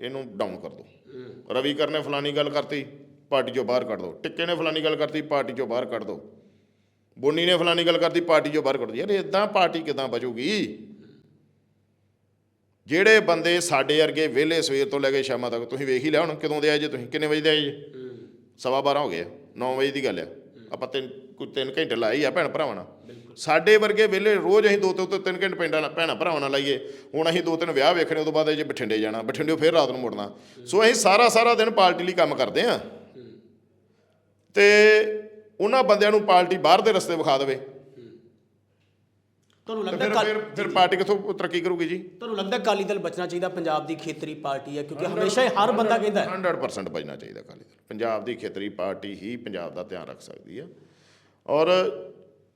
ਇਹਨੂੰ ਡਾਊਨ ਕਰ ਦਿਓ ਰਵੀ ਕਰ ਨੇ ਫਲਾਣੀ ਗੱਲ ਕਰਤੀ, ਪਾਰਟੀ ਚੋਂ ਬਾਹਰ ਕੱਢ ਦਿਓ ਟਿੱਕੇ ਨੇ ਫਲਾਣੀ ਗੱਲ ਕਰਤੀ, ਪਾਰਟੀ ਚੋਂ ਬਾਹਰ ਕੱਢ ਦਿਓ ਬੋਨੀ ਨੇ ਫਲਾਣੀ ਗੱਲ ਕਰਤੀ, ਪਾਰਟੀ ਚੋਂ ਬਾਹਰ ਕੱਢ ਦਿਓ ਯਾਰ ਇਦਾਂ ਪਾਰਟੀ ਕਿਦਾਂ ਬਚੂਗੀ? ਜਿਹੜੇ ਬੰਦੇ ਸਾਡੇ ਵਰਗੇ ਵਿਹਲੇ ਸਵੇਰ ਤੋਂ ਲੈ ਕੇ ਸ਼ਾਮਾਂ ਤੱਕ ਤੁਸੀਂ ਵੇਖ ਹੀ ਲਿਆ ਹੁਣ ਕਦੋਂ ਦੇ ਆਏ ਜੇ ਤੁਸੀਂ? ਕਿੰਨੇ ਵਜੇ ਦੇ ਆਏ ਜੇ? ਸਵਾ 12 ਹੋ ਗਏ ਆ। 9 ਵਜੇ ਦੀ ਗੱਲ ਆ। ਆਪਾਂ ਤਿੰਨ ਕੋਈ ਤਿੰਨ ਘੰਟੇ ਲਾਏ ਆ ਭੈਣ ਭਰਾਵਾਂ ਨਾਲ। ਸਾਡੇ ਵਰਗੇ ਵਿਹਲੇ ਰੋਜ਼ ਅਸੀਂ ਦੋ ਤੋਂ ਤੋਂ ਤਿੰਨ ਘੰਟੇ ਪਿੰਡਾਂ ਨਾਲ ਭੈਣਾਂ ਭਰਾਵਾਂ ਨਾਲ ਲਾਈਏ। ਹੁਣ ਅਸੀਂ ਦੋ ਤਿੰਨ ਵਿਆਹ ਵੇਖਣੇ ਤੋਂ ਬਾਅਦ ਜੇ ਬਠਿੰਡੇ ਜਾਣਾ। ਬਠਿੰਡੇ ਫਿਰ ਰਾਤ ਨੂੰ ਮੁੜਨਾ। ਸੋ ਅਸੀਂ ਸਾਰਾ ਸਾਰਾ ਦਿਨ ਪਾਰਟੀ ਲਈ ਕੰਮ ਕਰਦੇ ਆ। ਤੇ ਉਹਨਾਂ ਬੰਦਿਆਂ ਨੂੰ ਪਾਰਟੀ ਬਾਹਰ ਦੇ ਰਸਤੇ ਵਿਖਾ ਦੇਵੇ। ਤੁਹਾਨੂੰ ਲੱਗਦਾ ਫਿਰ ਫਿਰ ਫਿਰ ਪਾਰਟੀ ਕਿੱਥੋਂ ਤਰੱਕੀ ਕਰੂਗੀ ਜੀ? ਤੁਹਾਨੂੰ ਲੱਗਦਾ ਕਾਲੀ ਦਲ ਬਚਣਾ ਚਾਹੀਦਾ ਪੰਜਾਬ ਦੀ ਖੇਤਰੀ ਪਾਰਟੀ ਹੈ? ਕਿਉਂਕਿ ਹਮੇਸ਼ਾ ਹੀ ਹਰ ਬੰਦਾ ਕਹਿੰਦਾ ਹੈ। 100% ਬਚਣਾ ਚਾਹੀਦਾ ਅਕਾਲੀ ਦਲ। ਪੰਜਾਬ ਦੀ ਖੇਤਰੀ ਪਾਰਟੀ ਹੀ ਪੰਜਾਬ ਦਾ ਧਿਆਨ ਰੱਖ ਸਕਦੀ ਆ ਔਰ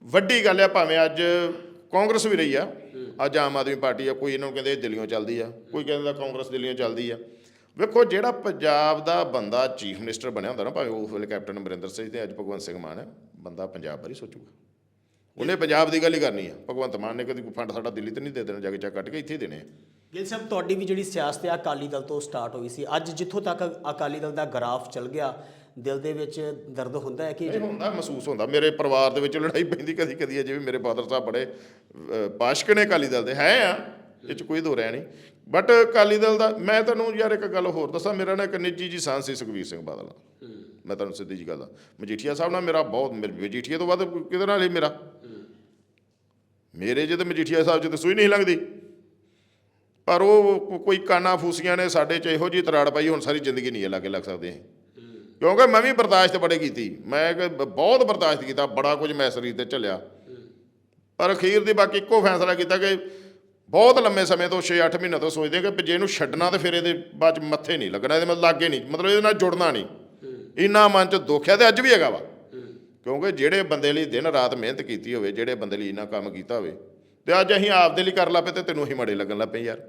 ਵੱਡੀ ਗੱਲ ਆ ਭਾਵੇਂ ਅੱਜ ਕਾਂਗਰਸ ਵੀ ਰਹੀ ਆ। ਅੱਜ ਆਮ ਆਦਮੀ ਪਾਰਟੀ ਆ ਕੋਈ ਇਹਨਾਂ ਨੂੰ ਕਹਿੰਦੇ ਇਹ ਦਿੱਲੀੋਂ ਚੱਲਦੀ ਆ ਕੋਈ ਕਹਿੰਦਾ ਕਾਂਗਰਸ ਦਿੱਲੀੋਂ ਚੱਲਦੀ ਆ। ਵੇਖੋ ਜਿਹੜਾ ਪੰਜਾਬ ਦਾ ਬੰਦਾ ਚੀਫ ਮਿਨਿਸਟਰ ਬਣਿਆ ਹੁੰਦਾ ਨਾ ਭਾਵੇਂ ਉਸ ਵੇਲੇ ਕੈਪਟਨ ਅਮਰਿੰਦਰ ਸਿੰਘ ਤੇ ਅੱਜ ਭਗਵੰਤ ਸਿੰਘ ਮਾਨ ਹੈ ਬੰਦਾ ਪੰਜਾਬ ਬਾਰੇ ਸੋਚੂਗਾ। ਉਹਨੇ ਪੰਜਾਬ ਦੀ ਗੱਲ ਹੀ ਕਰਨੀ ਆ। ਭਗਵੰਤ ਮਾਨ ਨੇ ਕਦੀ ਕੋਈ ਫੰਡ ਸਾਡਾ ਦਿੱਲੀ ਤੇ ਨਹੀਂ ਦੇ ਦੇਣਾ ਜਾ ਕੇ ਚੈੱਕ ਕੱਟ ਕੇ ਇੱਥੇ ਦੇਣੇ ਆ। ਗਿਲ ਸਾਹਿਬ ਤੁਹਾਡੀ ਵੀ ਜਿਹੜੀ ਸਿਆਸਤ ਹੈ ਅਕਾਲੀ ਦਲ ਤੋਂ ਸਟਾਰਟ ਹੋਈ ਸੀ ਅੱਜ ਜਿੱਥੋਂ ਤੱਕ ਅਕਾਲੀ ਦਲ ਦਾ ਗ੍ਰਾਫ ਚੱਲ ਗਿਆ ਦਿਲ ਦੇ ਵਿੱਚ ਦਰਦ ਹੁੰਦਾ ਹੈ ਕਿ ਇਹ ਹੁੰਦਾ ਮਹਿਸੂਸ ਹੁੰਦਾ। ਮੇਰੇ ਪਰਿਵਾਰ ਦੇ ਵਿੱਚ ਲੜਾਈ ਪੈਂਦੀ ਕਦੀ ਕਦੀ ਅਜੇ ਵੀ ਮੇਰੇ ਫਾਦਰ ਸਾਹਿਬ ਬੜੇ ਪਾਸ਼ਕ ਨੇ ਅਕਾਲੀ ਦਲ ਦੇ। ਹੈ ਆ ਇਹ ਚ ਕੋਈ ਦੋ ਰਹਿ ਨਹੀਂ। ਬਟ ਅਕਾਲੀ ਦਲ ਦਾ ਮੈਂ ਤੁਹਾਨੂੰ ਯਾਰ ਇੱਕ ਗੱਲ ਹੋਰ ਦੱਸਾਂ ਮੇਰਾ ਨਾ ਇੱਕ ਨਿੱਜੀ ਜੀ ਸਾਂਝ ਸੀ ਸੁਖਬੀਰ ਸਿੰਘ ਬਾਦਲ ਨਾਲ ਮੈਂ ਤੁਹਾਨੂੰ ਸਿੱਧੀ ਜੀ ਗੱਲ ਦਾ ਮਜੀਠੀਆ ਸਾਹਿਬ ਨਾਲ ਮੇਰਾ ਬਹੁਤ ਮੇਰੇ- ਮਜੀਠੀਆ ਤੋਂ ਵੱਧ ਕਿਹਦੇ ਨਾਲ ਹੀ ਮੇਰਾ? ਮੇਰੇ ਜਦ ਮਜੀਠੀਆ ਸਾਹਿਬ 'ਚ ਤਾਂ ਸੂਈ ਨਹੀਂ ਲੰਘਦੀ। ਪਰ ਉਹ ਕੋਈ ਕਾਨਾ ਫੂਸੀਆਂ ਨੇ ਸਾਡੇ 'ਚ ਇਹੋ ਜੀ ਤਰਾੜ ਪਾਈ, ਹੁਣ ਸਾਰੀ ਜ਼ਿੰਦਗੀ ਨਹੀਂ ਇਹ ਲਾਗੇ ਲੱਗ ਸਕਦੇ ਕਿਉਂਕਿ ਮੈਂ ਵੀ ਬਰਦਾਸ਼ਤ ਬੜੇ ਕੀਤੀ। ਮੈਂ ਬਹੁਤ ਬਰਦਾਸ਼ਤ ਕੀਤਾ, ਬੜਾ ਕੁਝ ਮੈਂ ਸਰੀਰ ਤੇ ਝੱਲਿਆ। ਪਰ ਅਖੀਰ ਦੀ ਬਾਕੀ ਇੱਕੋ ਫੈਸਲਾ ਕੀਤਾ ਕਿ ਬਹੁਤ ਲੰਮੇ ਸਮੇਂ ਤੋਂ 6-8 ਮਹੀਨੇ ਤੋਂ ਸੋਚਦੇ ਹਾਂ ਕਿ ਜੇ ਇਹਨੂੰ ਛੱਡਣਾ ਤੇ ਫਿਰ ਇਹਦੇ ਬਾਅਦ 'ਚ ਮੱਥੇ ਨਹੀਂ ਲੱਗਣਾ, ਇਹਦੇ ਮਤਲਬ ਲਾਗੇ ਨਹੀਂ, ਮਤਲਬ ਇਹਦੇ ਨਾਲ ਜੁੜਨਾ ਨਹੀਂ। ਇੰਨਾ ਮਨ 'ਚ ਦੁੱਖ ਹੈ ਤੇ ਅੱਜ ਵੀ ਹੈਗਾ ਵਾ। ਕਿਉਂਕਿ ਜਿਹੜੇ ਬੰਦੇ ਲਈ ਦਿਨ ਰਾਤ ਮਿਹਨਤ ਕੀਤੀ ਹੋਵੇ ਜਿਹੜੇ ਬੰਦੇ ਲਈ ਇੰਨਾ ਕੰਮ ਕੀਤਾ ਹੋਵੇ ਤੇ ਅੱਜ ਅਸੀਂ ਆਪਦੇ ਲਈ ਕਰ ਲੱਪੇ ਤੇ ਤੈਨੂੰ ਹੀ ਮਾੜੇ ਲੱਗਣ ਲੱਪੇ ਯਾਰ।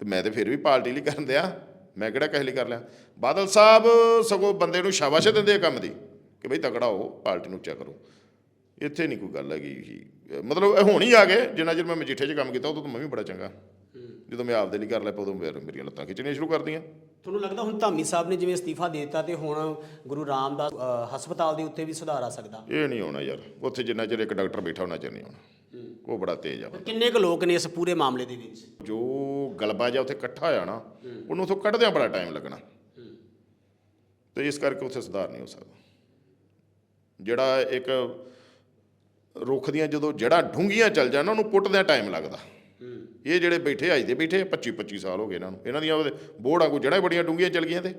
ਤੇ ਮੈਂ ਤੇ ਫਿਰ ਵੀ ਪਾਰਟੀ ਲਈ ਕਰਨ ਦਿਆ ਮੈਂ ਕਿਹੜਾ ਕਿਸੇ ਲਈ ਕਰ ਲਿਆ। ਬਾਦਲ ਸਾਹਿਬ ਸਗੋਂ ਬੰਦੇ ਨੂੰ ਸ਼ਾਬਾਸ਼ ਦਿੰਦੇ ਆ ਕੰਮ ਦੀ ਕਿ ਬਈ ਤਕੜਾ ਹੋ ਪਾਰਟੀ ਨੂੰ ਉੱਚਾ ਕਰੋ। ਇੱਥੇ ਨਹੀਂ ਕੋਈ ਗੱਲ ਹੈਗੀ ਮਤਲਬ ਇਹ ਹੁਣ ਹੀ ਆ ਗਏ ਜਿੰਨਾ ਚਿਰ ਮੈਂ ਮਜੀਠੇ 'ਚ ਕੰਮ ਕੀਤਾ ਉਦੋਂ ਤਾਂ ਮੈਂ ਵੀ ਬੜਾ ਚੰਗਾ। ਜਦੋਂ ਮੈਂ ਆਪਦੇ ਲਈ ਕਰ ਲਿਆ ਉਦੋਂ ਮੇਰੀਆਂ ਲੱਤਾਂ ਖਿੱਚਣੀਆਂ ਸ਼ੁਰੂ ਕਰਦੀਆਂ। ਤੁਹਾਨੂੰ ਲੱਗਦਾ ਹੁਣ ਧਾਮੀ ਸਾਹਿਬ ਨੇ ਜਿਵੇਂ ਅਸਤੀਫਾ ਦੇ ਦਿੱਤਾ ਤੇ ਹੁਣ ਗੁਰੂ ਰਾਮਦਾਸ ਅ, ਹਸਪਤਾਲ ਦੇ ਉੱਤੇ ਵੀ ਸੁਧਾਰ ਆ ਸਕਦਾ? ਇਹ ਨਹੀਂ ਆਉਣਾ ਯਾਰ ਉੱਥੇ ਜਿੰਨਾ ਚਿਰ ਇੱਕ ਡਾਕਟਰ ਬੈਠਾ ਉਹਨਾਂ ਚਿਰ ਨਹੀਂ ਆਉਣਾ ਉਹ ਬੜਾ ਤੇਜ਼ ਆ ਕਿੰਨੇ ਕੁ ਲੋਕ ਨੇ ਇਸ ਪੂਰੇ ਮਾਮਲੇ ਦੇ ਵਿੱਚ? ਜੋ ਗਲਬਾ ਜਿਹਾ ਉੱਥੇ ਇਕੱਠਾ ਹੋਇਆ ਨਾ ਉਹਨੂੰ ਉੱਥੋਂ ਕੱਢਦਿਆਂ ਬੜਾ ਟਾਈਮ ਲੱਗਣਾ। ਤੇ ਇਸ ਕਰਕੇ ਉੱਥੇ ਸੁਧਾਰ ਨਹੀਂ ਹੋ ਸਕਦਾ। ਜਿਹੜਾ ਇੱਕ ਰੁੱਖ ਦੀਆਂ ਜਦੋਂ ਜੜ੍ਹਾਂ ਡੂੰਘੀਆਂ ਚੱਲ ਜਾਣ ਉਹਨੂੰ ਪੁੱਟਦਿਆਂ ਟਾਈਮ ਲੱਗਦਾ। ਇਹ ਜਿਹੜੇ ਬੈਠੇ ਅੱਜ ਦੇ ਬੈਠੇ 25 25 ਸਾਲ ਹੋ ਗਏ ਇਹਨਾਂ ਨੂੰ। ਇਹਨਾਂ ਦੀਆਂ ਉਹਦੇ ਬੋੜਾਂ ਕੋ ਜੜ੍ਹਾਂ ਬੜੀਆਂ ਡੂੰਘੀਆਂ ਚੱਲ ਗਈਆਂ ਤੇ।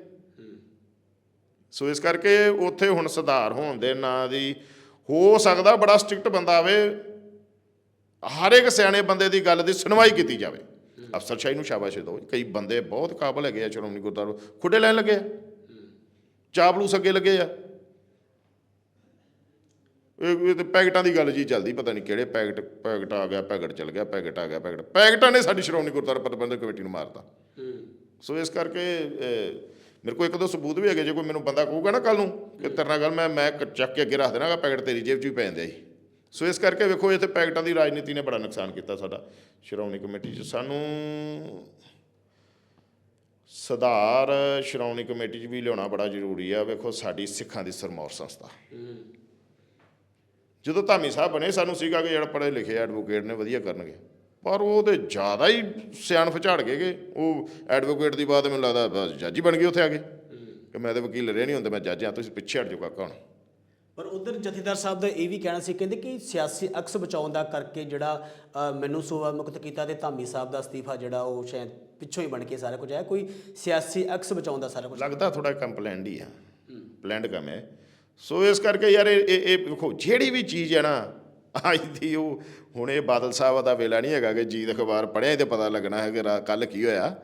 ਸੋ ਇਸ ਕਰਕੇ ਉੱਥੇ ਹੁਣ ਸੁਧਾਰ ਹੋਣ ਦੇ ਨਾਂ ਦੀ ਹੋ ਸਕਦਾ ਬੜਾ ਸਟ੍ਰਿਕਟ ਬੰਦਾ ਆਵੇ, ਹਰ ਇੱਕ ਸਿਆਣੇ ਬੰਦੇ ਦੀ ਗੱਲ ਦੀ ਸੁਣਵਾਈ ਕੀਤੀ ਜਾਵੇ। ਅਫਸਰਸ਼ਾਹੀ ਨੂੰ ਸ਼ਾਬਾਸ਼ ਦਿਓ ਕਈ ਬੰਦੇ ਬਹੁਤ ਕਾਬਲ ਹੈਗੇ ਆ ਸ਼੍ਰੋਮਣੀ ਗੁਰਦੁਆਰਾ ਖੁੱਡੇ ਲੈਣ ਲੱਗੇ ਆ। ਚਾਪਲੂਸ ਅੱਗੇ ਲੱਗੇ ਆ। ਇਹ ਤੇ ਪੈਕਟਾਂ ਦੀ ਗੱਲ ਜੀ ਚੱਲਦੀ ਪਤਾ ਨਹੀਂ ਕਿਹੜੇ ਪੈਕਟ ਪੈਕਟ ਆ ਗਿਆ ਪੈਕਟ ਚੱਲ ਗਿਆ ਪੈਕਟ ਆ ਗਿਆ ਪੈਕਟ ਪੈਕਟਾਂ ਨੇ ਸਾਡੀ ਸ਼੍ਰੋਮਣੀ ਗੁਰਦੁਆਰਾ ਪ੍ਰਬੰਧਕ ਕਮੇਟੀ ਨੂੰ ਮਾਰਤਾ। ਸੋ ਇਸ ਕਰਕੇ ਮੇਰੇ ਕੋਲ ਇੱਕ ਦੋ ਸਬੂਤ ਵੀ ਹੈਗੇ ਜੇ ਕੋਈ ਮੈਨੂੰ ਬੰਦਾ ਕਹੂਗਾ ਨਾ ਕੱਲ ਨੂੰ ਕਿ ਤੇਰੇ ਨਾਲ ਗੱਲ ਮੈਂ ਮੈਂ ਚੱਕ ਕੇ ਅੱਗੇ ਰੱਖ ਦੇਣਾਗਾ ਪੈਕਟ ਤੇਰੀ ਜੇਬ 'ਚ ਵੀ ਪੈ ਜਾਂਦੇ ਜੀ। ਸੋ ਇਸ ਕਰਕੇ ਵੇਖੋ ਇੱਥੇ ਪੈਕਟਾਂ ਦੀ ਰਾਜਨੀਤੀ ਨੇ ਬੜਾ ਨੁਕਸਾਨ ਕੀਤਾ ਸਾਡਾ ਸ਼੍ਰੋਮਣੀ ਕਮੇਟੀ 'ਚ। ਸਾਨੂੰ ਸੁਧਾਰ ਸ਼੍ਰੋਮਣੀ ਕਮੇਟੀ 'ਚ ਵੀ ਲਿਆਉਣਾ ਬੜਾ ਜ਼ਰੂਰੀ ਆ। ਵੇਖੋ ਸਾਡੀ ਸਿੱਖਾਂ ਦੀ ਸਰਮੌਰ ਸੰਸਥਾ। ਜਦੋਂ ਧਾਮੀ ਸਾਹਿਬ ਬਣੇ ਸਾਨੂੰ ਸੀਗਾ ਕਿ ਜਿਹੜਾ ਪੜ੍ਹੇ ਲਿਖੇ ਐਡਵੋਕੇਟ ਨੇ ਵਧੀਆ ਕਰਨਗੇ। ਪਰ ਉਹ ਤੇ ਜ਼ਿਆਦਾ ਹੀ ਸਿਆਣਪ ਝਾੜ ਗਏ। ਕਿ ਉਹ ਐਡਵੋਕੇਟ ਦੀ ਬਾਤ ਮੈਨੂੰ ਲੱਗਦਾ ਬਸ ਜੱਜ ਹੀ ਬਣ ਗਏ ਉੱਥੇ ਆ ਕੇ। ਕਿ ਮੈਂ ਤੇ ਵਕੀਲ ਰਹੇ ਨਹੀਂ ਹੁੰਦੇ ਮੈਂ ਜੱਜ ਆ ਤੁਸੀਂ ਪਿੱਛੇ ਹਟ ਜਾਓ ਕਾਕਾ ਹੁਣ। ਪਰ ਉਧਰ ਜਥੇਦਾਰ ਸਾਹਿਬ ਦਾ ਇਹ ਵੀ ਕਹਿਣਾ ਸੀ ਕਹਿੰਦੇ ਕਿ ਸਿਆਸੀ ਅਕਸ ਬਚਾਉਣ ਦਾ ਕਰਕੇ ਜਿਹੜਾ ਮੈਨੂੰ ਸੂਬਾ ਮੁਕਤ ਕੀਤਾ ਤੇ ਧਾਮੀ ਸਾਹਿਬ ਦਾ ਅਸਤੀਫਾ ਜਿਹੜਾ ਉਹ ਸ਼ਾਇਦ ਪਿੱਛੋਂ ਹੀ ਬਣ ਕੇ ਸਾਰਾ ਕੁਝ ਆਇਆ। ਕੋਈ ਸਿਆਸੀ ਅਕਸ ਬਚਾਉਣ ਦਾ ਸਾਰਾ ਕੁਝ? ਲੱਗਦਾ ਥੋੜਾ ਕੰਪਲੈਂਡ ਹੀ ਆ। ਪਲੈਂਡ ਕੰਮ ਹੈ। ਸੋ ਇਸ ਕਰਕੇ ਯਾਰ ਇਹ ਇਹ ਵੇਖੋ ਜਿਹੜੀ ਵੀ ਚੀਜ਼ ਹੈ ਨਾ ਅੱਜ ਦੀ ਉਹ ਹੁਣ ਇਹ ਬਾਦਲ ਸਾਹਿਬ ਦਾ ਵੇਲਾ ਨਹੀਂ ਹੈਗਾ ਕਿ ਜੀਤ ਅਖਬਾਰ ਪੜ੍ਹਿਆ ਤੇ ਪਤਾ ਲੱਗਣਾ ਹੈ ਕਿ ਕੱਲ ਕੀ ਹੋਇਆ।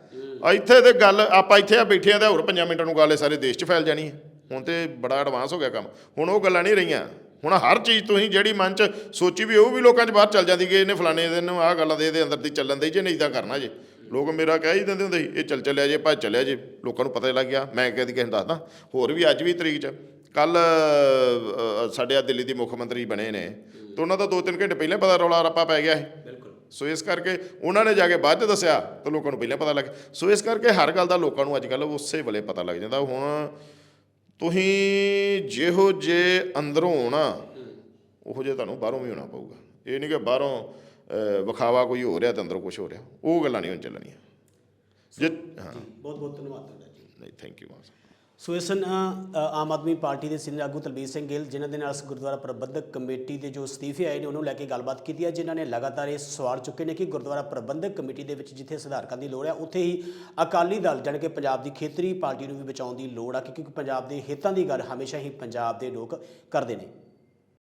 ਇੱਥੇ ਤੇ ਗੱਲ ਆਪਾਂ ਇੱਥੇ ਆ ਬੈਠੇ ਆ ਤੇ ਹੋਰ 5 ਮਿੰਟਾਂ ਨੂੰ ਗੱਲ ਸਾਰੇ ਦੇਸ਼ 'ਚ ਫੈਲ ਜਾਣੀ ਹੈ। ਹੁਣ ਤੇ ਬੜਾ ਐਡਵਾਂਸ ਹੋ ਗਿਆ ਕੰਮ। ਹੁਣ ਉਹ ਗੱਲਾਂ ਨਹੀਂ ਰਹੀਆਂ। ਹੁਣ ਹਰ ਚੀਜ਼ ਤੁਸੀਂ ਜਿਹੜੀ ਮਨ 'ਚ ਸੋਚੀ ਵੀ ਉਹ ਵੀ ਲੋਕਾਂ 'ਚ ਬਾਹਰ ਚੱਲ ਜਾਂਦੀ ਕਿ ਇਹਨੇ ਫਲਾਣੇ ਦਿਨ ਨੂੰ ਆਹ ਗੱਲਾਂ ਦੇ ਇਹਦੇ ਅੰਦਰ ਦੀ ਚੱਲਣ ਦੇ ਜੇ ਨਹੀਂ ਤਾਂ ਕਰਨਾ ਜੇ। ਲੋਕ ਮੇਰਾ ਕਹਿ ਹੀ ਦਿੰਦੇ ਹੁੰਦੇ ਸੀ ਇਹ ਚੱਲ ਚੱਲਿਆ ਜੇ ਭੱਜ ਚੱਲਿਆ ਜੇ। ਲੋਕਾਂ ਨੂੰ ਪਤਾ ਲੱਗ ਗਿਆ। ਮੈਂ ਕਦੀ ਕਿਸੇ ਨੂੰ ਦੱਸਦਾ। ਹੋਰ ਵੀ ਅੱਜ ਵੀ ਤਰੀਕ 'ਚ ਕੱਲ ਸਾਡੇ ਆ ਦਿੱਲੀ ਦੇ ਮੁੱਖ ਮੰਤਰੀ ਬਣੇ ਨੇ ਤੇ ਉਹਨਾਂ ਦਾ 2-3 ਘੰਟੇ ਪਹਿਲਾਂ ਪਤਾ ਰੌਲਾ ਰੱਪਾ ਪੈ ਗਿਆ ਹੈ ਸੋ ਇਸ ਕਰਕੇ ਉਹਨਾਂ ਨੇ ਜਾ ਕੇ ਬਾਅਦ ਚ ਦੱਸਿਆ ਤਾਂ ਲੋਕਾਂ ਨੂੰ ਪਹਿਲਾਂ ਪਤਾ ਲੱਗ ਸੋ ਇਸ ਕਰਕੇ ਹਰ ਗੱਲ ਦਾ ਲੋਕਾਂ ਨੂੰ ਅੱਜ ਕੱਲ ਉਸੇ ਵੇਲੇ ਪਤਾ ਲੱਗ ਜਾਂਦਾ। ਹੁਣ ਤੁਸੀਂ ਜਿਹੋ ਜੇ ਅੰਦਰੋਂ ਹੋਣਾ ਉਹੋ ਜੇ ਤੁਹਾਨੂੰ ਬਾਹਰੋਂ ਵੀ ਹੋਣਾ ਪਊਗਾ। ਇਹ ਨਹੀਂ ਕਿ ਬਾਹਰੋਂ ਵਿਖਾਵਾ ਕੋਈ ਹੋ ਰਿਹਾ ਤੇ ਅੰਦਰੋਂ ਕੁਝ ਹੋ ਰਿਹਾ। ਉਹ ਗੱਲਾਂ ਨਹੀਂ ਹੁਣ ਚੱਲਣੀਆਂ। ਜੇ ਹਾਂ। ਬਹੁਤ ਬਹੁਤ ਧੰਨਵਾਦ ਤੁਹਾਡਾ ਜੀ। ਨਹੀਂ ਥੈਂਕ ਯੂ ਮਾਸ ਸੋ ਇਸ ਸਨ ਅ, ਆਮ ਆਦਮੀ ਪਾਰਟੀ ਦੇ ਸੀਨੀਅਰ ਆਗੂ ਤਲਬੀਰ ਸਿੰਘ ਗਿੱਲ ਜਿਨ੍ਹਾਂ ਦੇ ਨਾਲ ਇਸ ਗੁਰਦੁਆਰਾ ਪ੍ਰਬੰਧਕ ਕਮੇਟੀ ਦੇ ਜੋ ਅਸਤੀਫੇ ਆਏ ਨੇ ਉਹਨੂੰ ਲੈ ਕੇ ਗੱਲਬਾਤ ਕੀਤੀ ਹੈ ਜਿਨ੍ਹਾਂ ਨੇ ਲਗਾਤਾਰ ਇਹ ਸਵਾਲ ਚੁੱਕੇ ਨੇ ਕਿ ਗੁਰਦੁਆਰਾ ਪ੍ਰਬੰਧਕ ਕਮੇਟੀ ਦੇ ਵਿੱਚ ਜਿੱਥੇ ਸੁਧਾਰਕਾਂ ਦੀ ਲੋੜ ਹੈ ਉੱਥੇ ਹੀ ਅਕਾਲੀ ਦਲ ਜਾਣੀ ਕਿ ਪੰਜਾਬ ਦੀ ਖੇਤਰੀ ਪਾਰਟੀ ਨੂੰ ਵੀ ਬਚਾਉਣ ਦੀ ਲੋੜ ਆ ਕਿਉਂਕਿ ਪੰਜਾਬ ਦੇ ਹਿੱਤਾਂ ਦੀ ਗੱਲ ਹਮੇਸ਼ਾ ਹੀ ਪੰਜਾਬ ਦੇ ਲੋਕ ਕਰਦੇ ਨੇ।